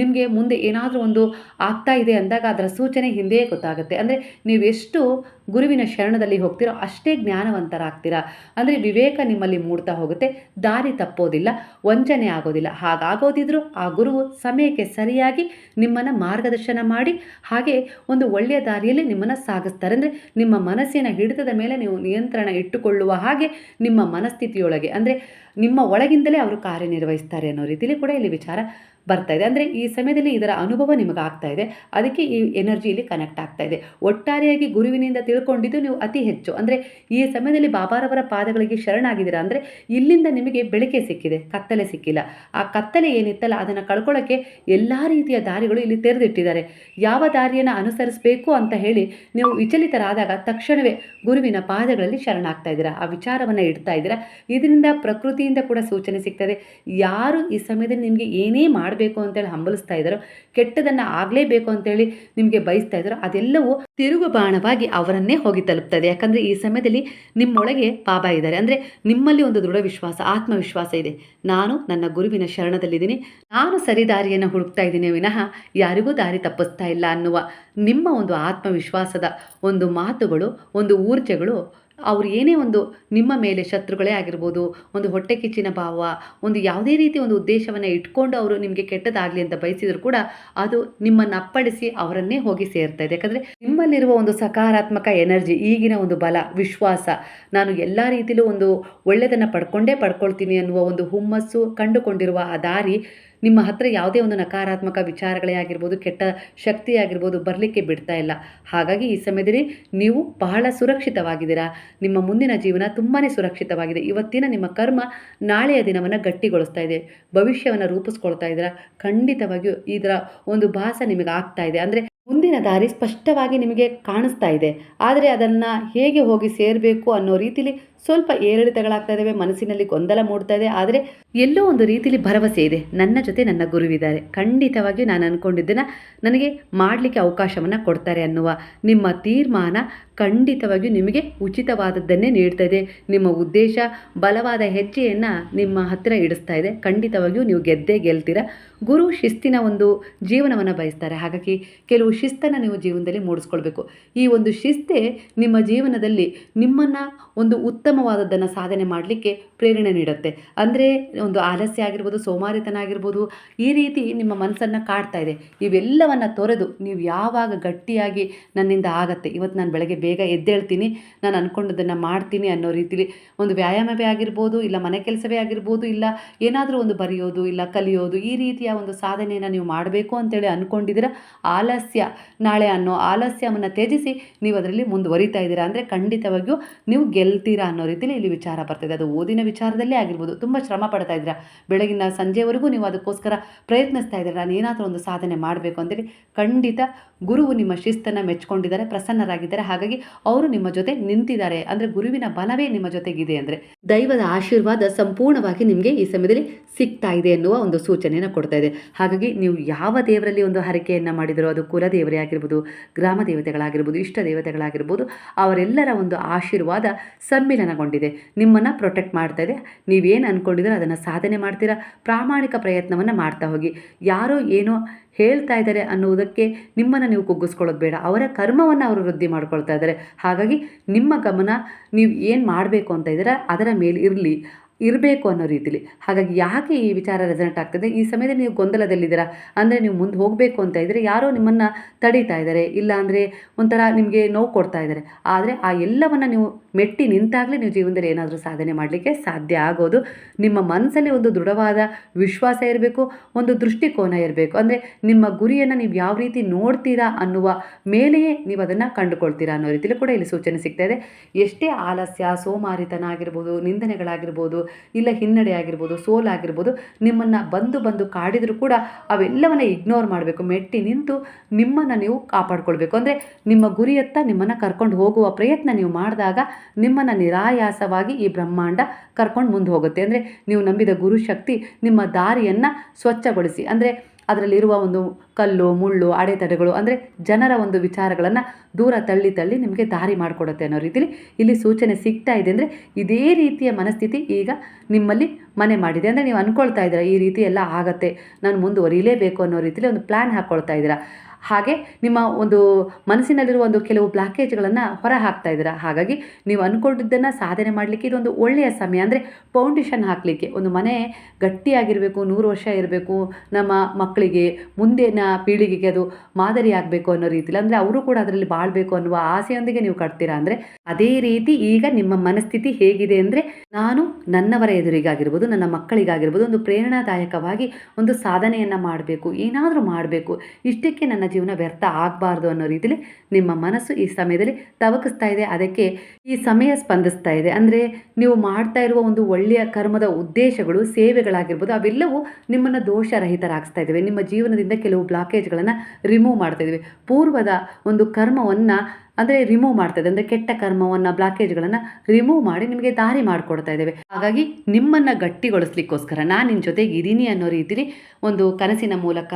ನಿಮಗೆ ಮುಂದೆ ಏನಾದರೂ ಒಂದು ಆಗ್ತಾ ಇದೆ ಅಂದಾಗ ಅದರ ಸೂಚನೆ ಹಿಂದೆಯೇ ಗೊತ್ತಾಗುತ್ತೆ. ಅಂದರೆ ನೀವೆಷ್ಟು ಗುರುವಿನ ಶರಣದಲ್ಲಿ ಹೋಗ್ತೀರೋ ಅಷ್ಟೇ ಜ್ಞಾನವಂತರಾಗ್ತೀರಾ. ಅಂದರೆ ವಿವೇಕ ನಿಮ್ಮಲ್ಲಿ ಮೂಡ್ತಾ ಹೋಗುತ್ತೆ. ದಾರಿ ತಪ್ಪೋದಿಲ್ಲ, ವಂಚನೆ ಆಗೋದಿಲ್ಲ. ಹಾಗಾಗೋದಿದ್ರೂ ಆ ಗುರುವು ಸಮಯಕ್ಕೆ ಸರಿಯಾಗಿ ನಿಮ್ಮನ್ನು ಮಾರ್ಗದರ್ಶನ ಮಾಡಿ, ಹಾಗೆ ಒಂದು ಒಳ್ಳೆಯ ದಾರಿಯಲ್ಲಿ ನಿಮ್ಮನ್ನು ಸಾಗಿಸ್ತಾರೆ. ಅಂದರೆ ನಿಮ್ಮ ಮನಸ್ಸಿನ ಹಿಡಿತದ ಮೇಲೆ ನೀವು ನಿಯಂತ್ರಣ ಇಟ್ಟುಕೊಳ್ಳುವ ಹಾಗೆ ನಿಮ್ಮ ಮನಸ್ಥಿತಿಯೊಳಗೆ. ಅಂದರೆ ನಿಮ್ಮ ಒಳಗಿಂದಲೇ ಅವರು ಕಾರ್ಯನಿರ್ವಹಿಸ್ತಾರೆ ಅನ್ನೋ ರೀತಿಯಲ್ಲಿ ಕೂಡ ಇಲ್ಲಿ ವಿಚಾರ ಬರ್ತಾ ಇದೆ. ಅಂದರೆ ಈ ಸಮಯದಲ್ಲಿ ಇದರ ಅನುಭವ ನಿಮಗೆ ಆಗ್ತಾ ಇದೆ. ಅದಕ್ಕೆ ಈ ಎನರ್ಜಿ ಇಲ್ಲಿ ಕನೆಕ್ಟ್ ಆಗ್ತಾ ಇದೆ. ಒಟ್ಟಾರೆಯಾಗಿ ಗುರುವಿನಿಂದ ತಿಳ್ಕೊಂಡಿದ್ದು ನೀವು ಅತಿ ಹೆಚ್ಚು. ಅಂದರೆ ಈ ಸಮಯದಲ್ಲಿ ಬಾಬಾರವರ ಪಾದಗಳಿಗೆ ಶರಣಾಗಿದ್ದೀರಾ? ಅಂದರೆ ಇಲ್ಲಿಂದ ನಿಮಗೆ ಬೆಳಕೆ ಸಿಕ್ಕಿದೆ. ಕತ್ತಲೆ ಸಿಕ್ಕಿಲ್ಲ. ಆ ಕತ್ತಲೆ ಏನಿತ್ತಲ್ಲ, ಅದನ್ನು ಕಳ್ಕೊಳ್ಳೋಕ್ಕೆ ಎಲ್ಲ ರೀತಿಯ ದಾರಿಗಳು ಇಲ್ಲಿ ತೆರೆದಿಟ್ಟಿದ್ದಾರೆ. ಯಾವ ದಾರಿಯನ್ನು ಅನುಸರಿಸಬೇಕು ಅಂತ ಹೇಳಿ ನೀವು ವಿಚಲಿತರಾದಾಗ ತಕ್ಷಣವೇ ಗುರುವಿನ ಪಾದಗಳಲ್ಲಿ ಶರಣಾಗ್ತಾ ಇದ್ದೀರಾ? ಆ ವಿಚಾರವನ್ನು ಇಡ್ತಾ ಇದ್ದೀರಾ? ಇದರಿಂದ ಪ್ರಕೃತಿಯಿಂದ ಕೂಡ ಸೂಚನೆ ಸಿಗ್ತದೆ. ಯಾರು ಈ ಸಮಯದಲ್ಲಿ ನಿಮಗೆ ಏನೇ ಮಾಡಬೇಕು ಅಂತೇಳಿ ಹಂಬಲಿಸ್ತಾ ಇದ್ದಾರೋ, ಕೆಟ್ಟದನ್ನು ಆಗಲೇಬೇಕು ಅಂತೇಳಿ ನಿಮಗೆ ಬಯಸ್ತಾ ಇದ್ದಾರೋ, ಅದೆಲ್ಲವೂ ತಿರುಗು ಬಾಣವಾಗಿ ಅವರನ್ನೇ ಹೋಗಿ ತಲುಪ್ತದೆ. ಯಾಕಂದರೆ ಈ ಸಮಯದಲ್ಲಿ ನಿಮ್ಮೊಳಗೆ ಬಾಬಾ ಇದ್ದಾರೆ. ಅಂದರೆ ನಿಮ್ಮಲ್ಲಿ ಒಂದು ದೃಢ ವಿಶ್ವಾಸ, ಆತ್ಮವಿಶ್ವಾಸ ಇದೆ. ನಾನು ನನ್ನ ಗುರುವಿನ ಶರಣದಲ್ಲಿದ್ದೀನಿ. ನಾನು ಸರಿ ದಾರಿಯನ್ನು ಹುಡುಕ್ತಾ ಇದ್ದೀನಿ ವಿನಃ ಯಾರಿಗೂ ದಾರಿ ತಪ್ಪಿಸ್ತಾ ಇಲ್ಲ ಅನ್ನುವ ನಿಮ್ಮ ಒಂದು ಆತ್ಮವಿಶ್ವಾಸದ ಒಂದು ಮಾತುಗಳು, ಒಂದು ಊರ್ಜೆಗಳು ಅವ್ರು ಏನೇ ಒಂದು ನಿಮ್ಮ ಮೇಲೆ ಶತ್ರುಗಳೇ ಆಗಿರ್ಬೋದು, ಒಂದು ಹೊಟ್ಟೆ ಕಿಚ್ಚಿನ ಭಾವ, ಒಂದು ಯಾವುದೇ ರೀತಿ ಒಂದು ಉದ್ದೇಶವನ್ನು ಇಟ್ಕೊಂಡು ಅವರು ನಿಮಗೆ ಕೆಟ್ಟದಾಗಲಿ ಅಂತ ಬಯಸಿದ್ರು ಕೂಡ ಅದು ನಿಮ್ಮನ್ನು ಅಪ್ಪಳಿಸಿ ಅವರನ್ನೇ ಹೋಗಿ ಸೇರ್ತಾ ಇದೆ. ಯಾಕಂದರೆ ನಿಮ್ಮಲ್ಲಿರುವ ಒಂದು ಸಕಾರಾತ್ಮಕ ಎನರ್ಜಿ, ಈಗಿನ ಒಂದು ಬಲ, ವಿಶ್ವಾಸ, ನಾನು ಎಲ್ಲ ರೀತಿಯಲ್ಲೂ ಒಂದು ಒಳ್ಳೆಯದನ್ನು ಪಡ್ಕೊಂಡೇ ಪಡ್ಕೊಳ್ತೀನಿ ಅನ್ನುವ ಒಂದು ಹುಮ್ಮಸ್ಸು ಕಂಡುಕೊಂಡಿರುವ ಆ ದಾರಿ ನಿಮ್ಮ ಹತ್ರ ಯಾವುದೇ ಒಂದು ನಕಾರಾತ್ಮಕ ವಿಚಾರಗಳೇ ಆಗಿರ್ಬೋದು, ಕೆಟ್ಟ ಶಕ್ತಿ ಆಗಿರ್ಬೋದು ಬರಲಿಕ್ಕೆ ಬಿಡ್ತಾ ಇಲ್ಲ. ಹಾಗಾಗಿ ಈ ಸಮಯದಲ್ಲಿ ನೀವು ಬಹಳ ಸುರಕ್ಷಿತವಾಗಿದ್ದೀರಾ? ನಿಮ್ಮ ಮುಂದಿನ ಜೀವನ ತುಂಬಾ ಸುರಕ್ಷಿತವಾಗಿದೆ. ಇವತ್ತಿನ ನಿಮ್ಮ ಕರ್ಮ ನಾಳೆಯ ದಿನವನ್ನು ಗಟ್ಟಿಗೊಳಿಸ್ತಾ ಇದೆ. ಭವಿಷ್ಯವನ್ನು ರೂಪಿಸ್ಕೊಳ್ತಾ ಇದ್ದೀರಾ? ಖಂಡಿತವಾಗಿಯೂ ಇದರ ಒಂದು ಭಾಸ ನಿಮಗೆ ಆಗ್ತಾ ಇದೆ. ಅಂದರೆ ಮುಂದಿನ ದಾರಿ ಸ್ಪಷ್ಟವಾಗಿ ನಿಮಗೆ ಕಾಣಿಸ್ತಾ ಇದೆ. ಆದರೆ ಅದನ್ನು ಹೇಗೆ ಹೋಗಿ ಸೇರಬೇಕು ಅನ್ನೋ ರೀತಿಲಿ ಸ್ವಲ್ಪ ಏರಿಳಿತಗಳಾಗ್ತಾ ಇದ್ದಾವೆ ಮನಸ್ಸಿನಲ್ಲಿ ಗೊಂದಲ ಮೂಡ್ತಾ ಇದೆ. ಆದರೆ ಎಲ್ಲೋ ಒಂದು ರೀತಿಯಲ್ಲಿ ಭರವಸೆ ಇದೆ. ನನ್ನ ಜೊತೆ ನನ್ನ ಗುರುವಿದ್ದಾರೆ. ಖಂಡಿತವಾಗಿಯೂ ನಾನು ಅಂದ್ಕೊಂಡಿದ್ದನ್ನು ನನಗೆ ಮಾಡಲಿಕ್ಕೆ ಅವಕಾಶವನ್ನು ಕೊಡ್ತಾರೆ ಅನ್ನುವ ನಿಮ್ಮ ತೀರ್ಮಾನ ಖಂಡಿತವಾಗಿಯೂ ನಿಮಗೆ ಉಚಿತವಾದದ್ದನ್ನೇ ನೀಡ್ತಾ ಇದೆ. ನಿಮ್ಮ ಉದ್ದೇಶ, ಬಲವಾದ ಹೆಜ್ಜೆಯನ್ನು ನಿಮ್ಮ ಹತ್ತಿರ ಇಡಿಸ್ತಾ ಇದೆ. ಖಂಡಿತವಾಗಿಯೂ ನೀವು ಗೆದ್ದೇ ಗೆಲ್ತೀರ? ಗುರು ಶಿಸ್ತಿನ ಒಂದು ಜೀವನವನ್ನು ಬಯಸ್ತಾರೆ. ಹಾಗಾಗಿ ಕೆಲವು ಶಿಸ್ತನ್ನು ನೀವು ಜೀವನದಲ್ಲಿ ಮೂಡಿಸ್ಕೊಳ್ಬೇಕು. ಈ ಒಂದು ಶಿಸ್ತೇ ನಿಮ್ಮ ಜೀವನದಲ್ಲಿ ನಿಮ್ಮನ್ನು ಒಂದು ಉತ್ತಮವಾದದ್ದನ್ನು ಸಾಧನೆ ಮಾಡಲಿಕ್ಕೆ ಪ್ರೇರಣೆ ನೀಡುತ್ತೆ. ಅಂದರೆ ಒಂದು ಆಲಸ್ಯ ಆಗಿರ್ಬೋದು, ಸೋಮಾರಿತನ ಆಗಿರ್ಬೋದು, ಈ ರೀತಿ ನಿಮ್ಮ ಮನಸ್ಸನ್ನು ಕಾಡ್ತಾ ಇದೆ. ಇವೆಲ್ಲವನ್ನು ತೊರೆದು ನೀವು ಯಾವಾಗ ಗಟ್ಟಿಯಾಗಿ ನನ್ನಿಂದ ಆಗತ್ತೆ, ಇವತ್ತು ನಾನು ಬೆಳಗ್ಗೆ ಬೇಗ ಎದ್ದೇಳ್ತೀನಿ, ನಾನು ಅಂದ್ಕೊಂಡದನ್ನು ಮಾಡ್ತೀನಿ ಅನ್ನೋ ರೀತಿಲಿ ಒಂದು ವ್ಯಾಯಾಮವೇ ಆಗಿರ್ಬೋದು, ಇಲ್ಲ ಮನೆ ಕೆಲಸವೇ ಆಗಿರ್ಬೋದು, ಇಲ್ಲ ಏನಾದರೂ ಒಂದು ಬರೆಯೋದು, ಇಲ್ಲ ಕಲಿಯೋದು, ಈ ರೀತಿಯ ಒಂದು ಸಾಧನೆಯನ್ನು ನೀವು ಮಾಡಬೇಕು ಅಂತೇಳಿ ಅಂದ್ಕೊಂಡಿದ್ದೀರ ಆಲಸ್ಯ ನಾಳೆ ಅನ್ನೋ ಆಲಸ್ಯವನ್ನು ತ್ಯಜಿಸಿ ನೀವು ಅದರಲ್ಲಿ ಮುಂದುವರಿತಾ ಇದ್ದೀರಾ. ಅಂದರೆ ಖಂಡಿತವಾಗಿಯೂ ನೀವು ಗೆಲ್ತೀರಾ ಅನ್ನೋ ರೀತಿಯಲ್ಲಿ ಇಲ್ಲಿ ವಿಚಾರ ಬರ್ತಿದೆ. ಅದು ಓದಿನ ವಿಚಾರದಲ್ಲೇ ಆಗಿರ್ಬೋದು. ತುಂಬ ಶ್ರಮ ಪಡ್ತಾ ಇದ್ದೀರಾ? ಬೆಳಗಿನ ಸಂಜೆವರೆಗೂ ನೀವು ಅದಕ್ಕೋಸ್ಕರ ಪ್ರಯತ್ನಿಸ್ತಾ ಇದ್ದೀರಾ? ನಾನು ಏನಾದರೂ ಒಂದು ಸಾಧನೆ ಮಾಡಬೇಕು ಅಂತೇಳಿ ಖಂಡಿತ ಗುರುವು ನಿಮ್ಮ ಶಿಸ್ತನ್ನು ಮೆಚ್ಕೊಂಡಿದ್ದಾರೆ, ಪ್ರಸನ್ನರಾಗಿದ್ದಾರೆ. ಹಾಗಾಗಿ ಅವರು ನಿಮ್ಮ ಜೊತೆ ನಿಂತಿದ್ದಾರೆ. ಅಂದರೆ ಗುರುವಿನ ಬಲವೇ ನಿಮ್ಮ ಜೊತೆಗಿದೆ ಅಂದರೆ ದೈವದ ಆಶೀರ್ವಾದ ಸಂಪೂರ್ಣವಾಗಿ ನಿಮಗೆ ಈ ಸಮಯದಲ್ಲಿ ಸಿಗ್ತಾ ಇದೆ ಎನ್ನುವ ಒಂದು ಸೂಚನೆಯನ್ನು ಕೊಡ್ತಾ ಇದೆ. ಹಾಗಾಗಿ ನೀವು ಯಾವ ದೇವರಲ್ಲಿ ಒಂದು ಹರಕೆಯನ್ನು ಮಾಡಿದರೂ ಅದು ಕುಲದೇವರೇ ಆಗಿರ್ಬೋದು, ಗ್ರಾಮ ದೇವತೆಗಳಾಗಿರ್ಬೋದು, ಇಷ್ಟ ದೇವತೆಗಳಾಗಿರ್ಬೋದು, ಅವರೆಲ್ಲರ ಒಂದು ಆಶೀರ್ವಾದ ಸಮ್ಮಿಲನಗೊಂಡಿದೆ. ನಿಮ್ಮನ್ನು ಪ್ರೊಟೆಕ್ಟ್ ಮಾಡ್ತಾ ಇದೆ. ನೀವೇನು ಅಂದ್ಕೊಂಡಿದ್ದೀರೋ ಅದನ್ನು ಸಾಧನೆ ಮಾಡ್ತೀರಾ? ಪ್ರಾಮಾಣಿಕ ಪ್ರಯತ್ನವನ್ನು ಮಾಡ್ತಾ ಹೋಗಿ. ಯಾರೋ ಏನೋ ಹೇಳ್ತಾ ಇದ್ದಾರೆ ಅನ್ನುವುದಕ್ಕೆ ನಿಮ್ಮನ್ನು ನೀವು ಕುಗ್ಗಿಸ್ಕೊಳ್ಳೋದು ಬೇಡ. ಅವರ ಕರ್ಮವನ್ನು ಅವರು ವೃದ್ಧಿ ಮಾಡ್ಕೊಳ್ತಾ ಇದ್ದಾರೆ. ಹಾಗಾಗಿ ನಿಮ್ಮ ಗಮನ ನೀವು ಏನು ಮಾಡಬೇಕು ಅಂತ ಇದ್ದೀರಾ, ಅದರ ಮೇಲೆ ಇರಲಿ, ಇರಬೇಕು ಅನ್ನೋ ರೀತಿಲಿ. ಹಾಗಾಗಿ ಯಾಕೆ ಈ ವಿಚಾರ ರೆಸನೆಟ್ ಆಗ್ತದೆ? ಈ ಸಮಯದಲ್ಲಿ ನೀವು ಗೊಂದಲದಲ್ಲಿದ್ದೀರಾ ಅಂದರೆ ನೀವು ಮುಂದೆ ಹೋಗಬೇಕು ಅಂತ ಇದ್ದರೆ ಯಾರೋ ನಿಮ್ಮನ್ನು ತಡೀತಾ ಇದ್ದಾರೆ. ಇಲ್ಲ ಅಂದರೆ ಒಂಥರ ನಿಮಗೆ ನೋವು ಕೊಡ್ತಾ ಇದ್ದಾರೆ. ಆದರೆ ಆ ಎಲ್ಲವನ್ನು ನೀವು ಮೆಟ್ಟಿ ನಿಂತಾಗಲೇ ನೀವು ಜೀವನದಲ್ಲಿ ಏನಾದರೂ ಸಾಧನೆ ಮಾಡಲಿಕ್ಕೆ ಸಾಧ್ಯ ಆಗೋದು. ನಿಮ್ಮ ಮನಸ್ಸಲ್ಲಿ ಒಂದು ದೃಢವಾದ ವಿಶ್ವಾಸ ಇರಬೇಕು, ಒಂದು ದೃಷ್ಟಿಕೋನ ಇರಬೇಕು. ಅಂದರೆ ನಿಮ್ಮ ಗುರಿಯನ್ನು ನೀವು ಯಾವ ರೀತಿ ನೋಡ್ತೀರಾ ಅನ್ನುವ ಮೇಲೆಯೇ ನೀವು ಅದನ್ನು ಕಂಡುಕೊಳ್ತೀರಾ ಅನ್ನೋ ರೀತಿಯಲ್ಲಿ ಕೂಡ ಇಲ್ಲಿ ಸೂಚನೆ ಸಿಗ್ತಾ ಇದೆ. ಎಷ್ಟೇ ಆಲಸ್ಯ, ಸೋಮಾರಿತನ ಆಗಿರ್ಬೋದು, ನಿಂದನೆಗಳಾಗಿರ್ಬೋದು, ಇಲ್ಲ ಹಿನ್ನಡೆ ಆಗಿರ್ಬೋದು, ಸೋಲಾಗಿರ್ಬೋದು, ನಿಮ್ಮನ್ನು ಬಂದು ಬಂದು ಕಾಡಿದರೂ ಕೂಡ ಅವೆಲ್ಲವನ್ನು ಇಗ್ನೋರ್ ಮಾಡಬೇಕು. ಮೆಟ್ಟಿ ನಿಂತು ನಿಮ್ಮನ್ನು ನೀವು ಕಾಪಾಡ್ಕೊಳ್ಬೇಕು. ಅಂದರೆ ನಿಮ್ಮ ಗುರಿಯತ್ತ ನಿಮ್ಮನ್ನು ಕರ್ಕೊಂಡು ಹೋಗುವ ಪ್ರಯತ್ನ ನೀವು ಮಾಡಿದಾಗ ನಿಮ್ಮನ್ನು ನಿರಾಯಾಸವಾಗಿ ಈ ಬ್ರಹ್ಮಾಂಡ ಕರ್ಕೊಂಡು ಮುಂದೆ ಹೋಗುತ್ತೆ. ಅಂದರೆ ನೀವು ನಂಬಿದ ಗುರುಶಕ್ತಿ ನಿಮ್ಮ ದಾರಿಯನ್ನು ಸ್ವಚ್ಛಗೊಳಿಸಿ. ಅಂದರೆ ಅದರಲ್ಲಿರುವ ಒಂದು ಕಲ್ಲು, ಮುಳ್ಳು, ಅಡೆತಡೆಗಳು, ಅಂದರೆ ಜನರ ಒಂದು ವಿಚಾರಗಳನ್ನು ದೂರ ತಳ್ಳಿ ತಳ್ಳಿ ನಿಮಗೆ ದಾರಿ ಮಾಡಿಕೊಡುತ್ತೆ ಅನ್ನೋ ರೀತಿಲಿ ಇಲ್ಲಿ ಸೂಚನೆ ಸಿಗ್ತಾ ಇದೆ. ಅಂದರೆ ಇದೇ ರೀತಿಯ ಮನಸ್ಥಿತಿ ಈಗ ನಿಮ್ಮಲ್ಲಿ ಮನೆ ಮಾಡಿದೆ. ಅಂದರೆ ನೀವು ಅಂದ್ಕೊಳ್ತಾ ಇದ್ದೀರಾ, ಈ ರೀತಿ ಎಲ್ಲ ಆಗತ್ತೆ, ನಾನು ಮುಂದುವರಿಯಲೇಬೇಕು ಅನ್ನೋ ರೀತಿಲಿ ಒಂದು ಪ್ಲ್ಯಾನ್ ಹಾಕ್ಕೊಳ್ತಾ ಇದ್ದೀರಾ. ಹಾಗೆ ನಿಮ್ಮ ಒಂದು ಮನಸ್ಸಿನಲ್ಲಿರುವ ಒಂದು ಕೆಲವು ಬ್ಲಾಕೇಜ್ಗಳನ್ನು ಹೊರ ಹಾಕ್ತಾ ಇದ್ದೀರಾ? ಹಾಗಾಗಿ ನೀವು ಅಂದ್ಕೊಂಡಿದ್ದನ್ನು ಸಾಧನೆ ಮಾಡಲಿಕ್ಕೆ ಇದೊಂದು ಒಳ್ಳೆಯ ಸಮಯ. ಅಂದರೆ ಫೌಂಡೇಶನ್ ಹಾಕಲಿಕ್ಕೆ. ಒಂದು ಮನೆ ಗಟ್ಟಿಯಾಗಿರಬೇಕು, ನೂರು ವರ್ಷ ಇರಬೇಕು, ನಮ್ಮ ಮಕ್ಕಳಿಗೆ ಮುಂದಿನ ಪೀಳಿಗೆಗೆ ಅದು ಮಾದರಿ ಆಗಬೇಕು ಅನ್ನೋ ರೀತಿಲಿ. ಅಂದರೆ ಅವರು ಕೂಡ ಅದರಲ್ಲಿ ಬಾಳಬೇಕು ಅನ್ನುವ ಆಸೆಯೊಂದಿಗೆ ನೀವು ಕಟ್ತೀರಾ? ಅಂದರೆ ಅದೇ ರೀತಿ ಈಗ ನಿಮ್ಮ ಮನಸ್ಥಿತಿ ಹೇಗಿದೆ ಅಂದರೆ ನಾನು ನನ್ನವರ ಎದುರಿಗಾಗಿರ್ಬೋದು, ನನ್ನ ಮಕ್ಕಳಿಗಾಗಿರ್ಬೋದು ಒಂದು ಪ್ರೇರಣಾದಾಯಕವಾಗಿ ಒಂದು ಸಾಧನೆಯನ್ನು ಮಾಡಬೇಕು. ಏನಾದರೂ ಮಾಡಬೇಕು. ಇಷ್ಟಕ್ಕೆ ನನ್ನ ಜೀವನ ವ್ಯರ್ಥ ಆಗಬಾರ್ದು ಅನ್ನೋ ರೀತಿಯಲ್ಲಿ ನಿಮ್ಮ ಮನಸ್ಸು ಈ ಸಮಯದಲ್ಲಿ ತವಕಿಸ್ತಾ ಇದೆ. ಅದಕ್ಕೆ ಈ ಸಮಯ ಸ್ಪಂದಿಸ್ತಾ ಇದೆ. ಅಂದರೆ ನೀವು ಮಾಡ್ತಾ ಇರುವ ಒಂದು ಒಳ್ಳೆಯ ಕರ್ಮದ ಉದ್ದೇಶಗಳು, ಸೇವೆಗಳಾಗಿರ್ಬೋದು, ಅವೆಲ್ಲವೂ ನಿಮ್ಮನ್ನು ದೋಷರಹಿತರಾಗಿಸ್ತಾ ಇದ್ದಾವೆ ನಿಮ್ಮ ಜೀವನದಿಂದ ಕೆಲವು ಬ್ಲಾಕೇಜ್ಗಳನ್ನು ರಿಮೂವ್ ಮಾಡ್ತಾ ಇದ್ದೇವೆ ಪೂರ್ವದ ಒಂದು ಕರ್ಮವನ್ನು, ಅಂದರೆ ರಿಮೂವ್ ಮಾಡ್ತಾ ಇದೆ ಅಂದರೆ ಕೆಟ್ಟ ಕರ್ಮವನ್ನು ಬ್ಲಾಕೇಜ್ಗಳನ್ನು ರಿಮೂವ್ ಮಾಡಿ ನಿಮಗೆ ದಾರಿ ಮಾಡಿಕೊಡ್ತಾ ಇದ್ದೇವೆ ಹಾಗಾಗಿ ನಿಮ್ಮನ್ನು ಗಟ್ಟಿಗೊಳಿಸ್ಲಿಕ್ಕೋಸ್ಕರ ನಾನು ನಿನ್ನ ಜೊತೆಗೆ ಇದ್ದೀನಿ ಅನ್ನೋ ರೀತಿಲಿ ಒಂದು ಕನಸಿನ ಮೂಲಕ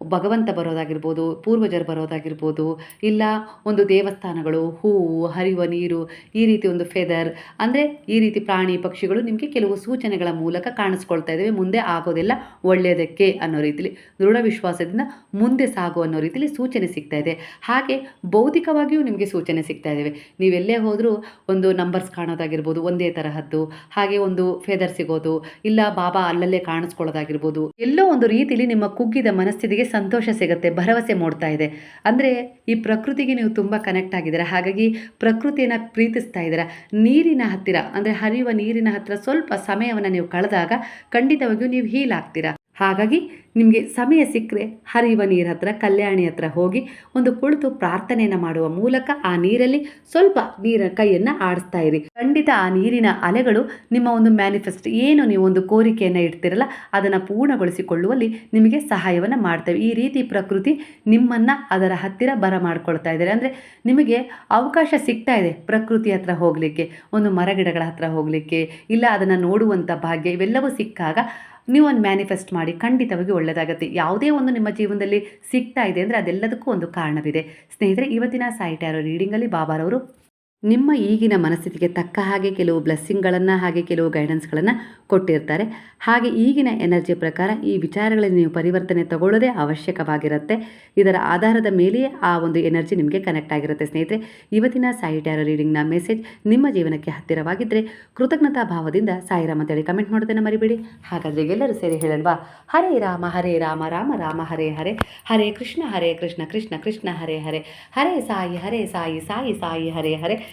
ಭಗವಂತ ಬರೋದಾಗಿರ್ಬೋದು, ಪೂರ್ವಜರು ಬರೋದಾಗಿರ್ಬೋದು, ಇಲ್ಲ ಒಂದು ದೇವಸ್ಥಾನಗಳು, ಹೂವು ಹರಿಯುವ ನೀರು, ಈ ರೀತಿ ಒಂದು ಫೆದರ್ ಅಂದರೆ ಈ ರೀತಿ ಪ್ರಾಣಿ ಪಕ್ಷಿಗಳು ನಿಮಗೆ ಕೆಲವು ಸೂಚನೆಗಳ ಮೂಲಕ ಕಾಣಿಸ್ಕೊಳ್ತಾ ಇದ್ದಾವೆ ಮುಂದೆ ಆಗೋದೆಲ್ಲ ಒಳ್ಳೆಯದಕ್ಕೆ ಅನ್ನೋ ರೀತಿಲಿ, ದೃಢ ವಿಶ್ವಾಸದಿಂದ ಮುಂದೆ ಸಾಗು ಅನ್ನೋ ರೀತಿಲಿ ಸೂಚನೆ ಸಿಗ್ತಾ ಇದೆ. ಹಾಗೆ ಭೌತಿಕವಾಗಿಯೂ ನಿಮಗೆ ಸೂಚನೆ ಸಿಗ್ತಾ ಇದ್ದಾವೆ ನೀವೆಲ್ಲೇ ಹೋದರೂ ಒಂದು ನಂಬರ್ಸ್ ಕಾಣೋದಾಗಿರ್ಬೋದು, ಒಂದೇ ತರಹದ್ದು, ಹಾಗೆ ಒಂದು ಫೆದರ್ ಸಿಗೋದು, ಇಲ್ಲ ಬಾಬಾ ಅಲ್ಲಲ್ಲೇ ಕಾಣಿಸ್ಕೊಳ್ಳೋದಾಗಿರ್ಬೋದು, ಎಲ್ಲೋ ಒಂದು ರೀತಿಲಿ ನಿಮ್ಮ ಕುಗ್ಗಿದ ಮನಸ್ಥಿತಿಗೆ ಸಂತೋಷ ಸಿಗುತ್ತೆ, ಭರವಸೆ ಮೂಡ್ತಾ ಇದೆ. ಅಂದರೆ ಈ ಪ್ರಕೃತಿಗೆ ನೀವು ತುಂಬ ಕನೆಕ್ಟ್ ಆಗಿದ್ದೀರಾ? ಹಾಗಾಗಿ ಪ್ರಕೃತಿಯನ್ನು ಪ್ರೀತಿಸ್ತಾ ಇದ್ದೀರಾ? ನೀರಿನ ಹತ್ತಿರ, ಅಂದರೆ ಹರಿಯುವ ನೀರಿನ ಹತ್ತಿರ ಸ್ವಲ್ಪ ಸಮಯವನ್ನು ನೀವು ಕಳೆದಾಗ ಖಂಡಿತವಾಗಿಯೂ ನೀವು ಹೀಲ್ ಆಗ್ತೀರಾ? ಹಾಗಾಗಿ ನಿಮಗೆ ಸಮಯ ಸಿಕ್ಕರೆ ಹರಿಯುವ ನೀರ ಹತ್ರ, ಕಲ್ಯಾಣಿ ಹತ್ರ ಹೋಗಿ ಒಂದು ಕುಳಿತು ಪ್ರಾರ್ಥನೆಯನ್ನು ಮಾಡುವ ಮೂಲಕ ಆ ನೀರಲ್ಲಿ ಸ್ವಲ್ಪ ನೀರ ಕೈಯನ್ನು ಆಡಿಸ್ತಾ ಇರಿ. ಖಂಡಿತ ಆ ನೀರಿನ ಅಲೆಗಳು ನಿಮ್ಮ ಒಂದು ಮ್ಯಾನಿಫೆಸ್ಟ್ ಏನು ನೀವು ಒಂದು ಕೋರಿಕೆಯನ್ನು ಇಡ್ತಿರಲ್ಲ, ಅದನ್ನು ಪೂರ್ಣಗೊಳಿಸಿಕೊಳ್ಳುವಲ್ಲಿ ನಿಮಗೆ ಸಹಾಯವನ್ನು ಮಾಡ್ತೇವೆ. ಈ ರೀತಿ ಪ್ರಕೃತಿ ನಿಮ್ಮನ್ನು ಅದರ ಹತ್ತಿರ ಬರ ಮಾಡ್ಕೊಳ್ತಾ ಇದ್ದಾರೆ. ಅಂದರೆ ನಿಮಗೆ ಅವಕಾಶ ಸಿಗ್ತಾ ಇದೆ ಪ್ರಕೃತಿ ಹತ್ರ ಹೋಗಲಿಕ್ಕೆ, ಒಂದು ಮರಗಿಡಗಳ ಹತ್ರ ಹೋಗಲಿಕ್ಕೆ, ಇಲ್ಲ ಅದನ್ನು ನೋಡುವಂಥ ಭಾಗ್ಯ ಇವೆಲ್ಲವೂ ಸಿಕ್ಕಾಗ ನೀವು ಒಂದು ಮ್ಯಾನಿಫೆಸ್ಟ್ ಮಾಡಿ ಖಂಡಿತವಾಗಿ ಒಳ್ಳೆಯದಾಗುತ್ತೆ ಯಾವುದೇ ಒಂದು ನಿಮ್ಮ ಜೀವನದಲ್ಲಿ ಸಿಗ್ತಾ ಇದೆ ಅಂದರೆ ಅದೆಲ್ಲದಕ್ಕೂ ಒಂದು ಕಾರಣವಿದೆ. ಸ್ನೇಹಿತರೆ, ಇವತ್ತಿನ ಸಾಯಿ ರೀಡಿಂಗಲ್ಲಿ ಬಾಬಾರವರು ನಿಮ್ಮ ಈಗಿನ ಮನಸ್ಥಿತಿಗೆ ತಕ್ಕ ಹಾಗೆ ಕೆಲವು ಬ್ಲೆಸ್ಸಿಂಗ್ಗಳನ್ನು ಹಾಗೆ ಕೆಲವು ಗೈಡೆನ್ಸ್ಗಳನ್ನು ಕೊಟ್ಟಿರ್ತಾರೆ. ಹಾಗೆ ಈಗಿನ ಎನರ್ಜಿ ಪ್ರಕಾರ ಈ ವಿಚಾರಗಳಲ್ಲಿ ನೀವು ಪರಿವರ್ತನೆ ತಗೊಳ್ಳೋದೇ ಅವಶ್ಯಕವಾಗಿರುತ್ತೆ. ಇದರ ಆಧಾರದ ಮೇಲೆಯೇ ಆ ಒಂದು ಎನರ್ಜಿ ನಿಮಗೆ ಕನೆಕ್ಟ್ ಆಗಿರುತ್ತೆ ಸ್ನೇಹಿತರೆ. ಇವತ್ತಿನ ಸಾಯಿ ಟ್ಯಾರೋ ರೀಡಿಂಗ್ನ ಮೆಸೇಜ್ ನಿಮ್ಮ ಜೀವನಕ್ಕೆ ಹತ್ತಿರವಾಗಿದ್ದರೆ ಕೃತಜ್ಞತಾ ಭಾವದಿಂದ ಸಾಯಿರಾಮ್ ಅಂತೇಳಿ ಕಮೆಂಟ್ ಮಾಡೋದನ್ನು ಮರಿಬೇಡಿ. ಹಾಗಾದರೆ ಎಲ್ಲರೂ ಸೇರಿ ಹೇಳಲ್ವಾ? ಹರೇ ರಾಮ ಹರೇ ರಾಮ ರಾಮ ರಾಮ, ಹರೇ ಹರೇ. ಹರೇ ಕೃಷ್ಣ ಹರೇ ಕೃಷ್ಣ ಕೃಷ್ಣ ಕೃಷ್ಣ, ಹರೇ ಹರೇ. ಹರೇ ಸಾಯಿ ಹರೇ ಸಾಯಿ ಸಾಯಿ ಸಾಯಿ, ಹರೇ ಹರೇ.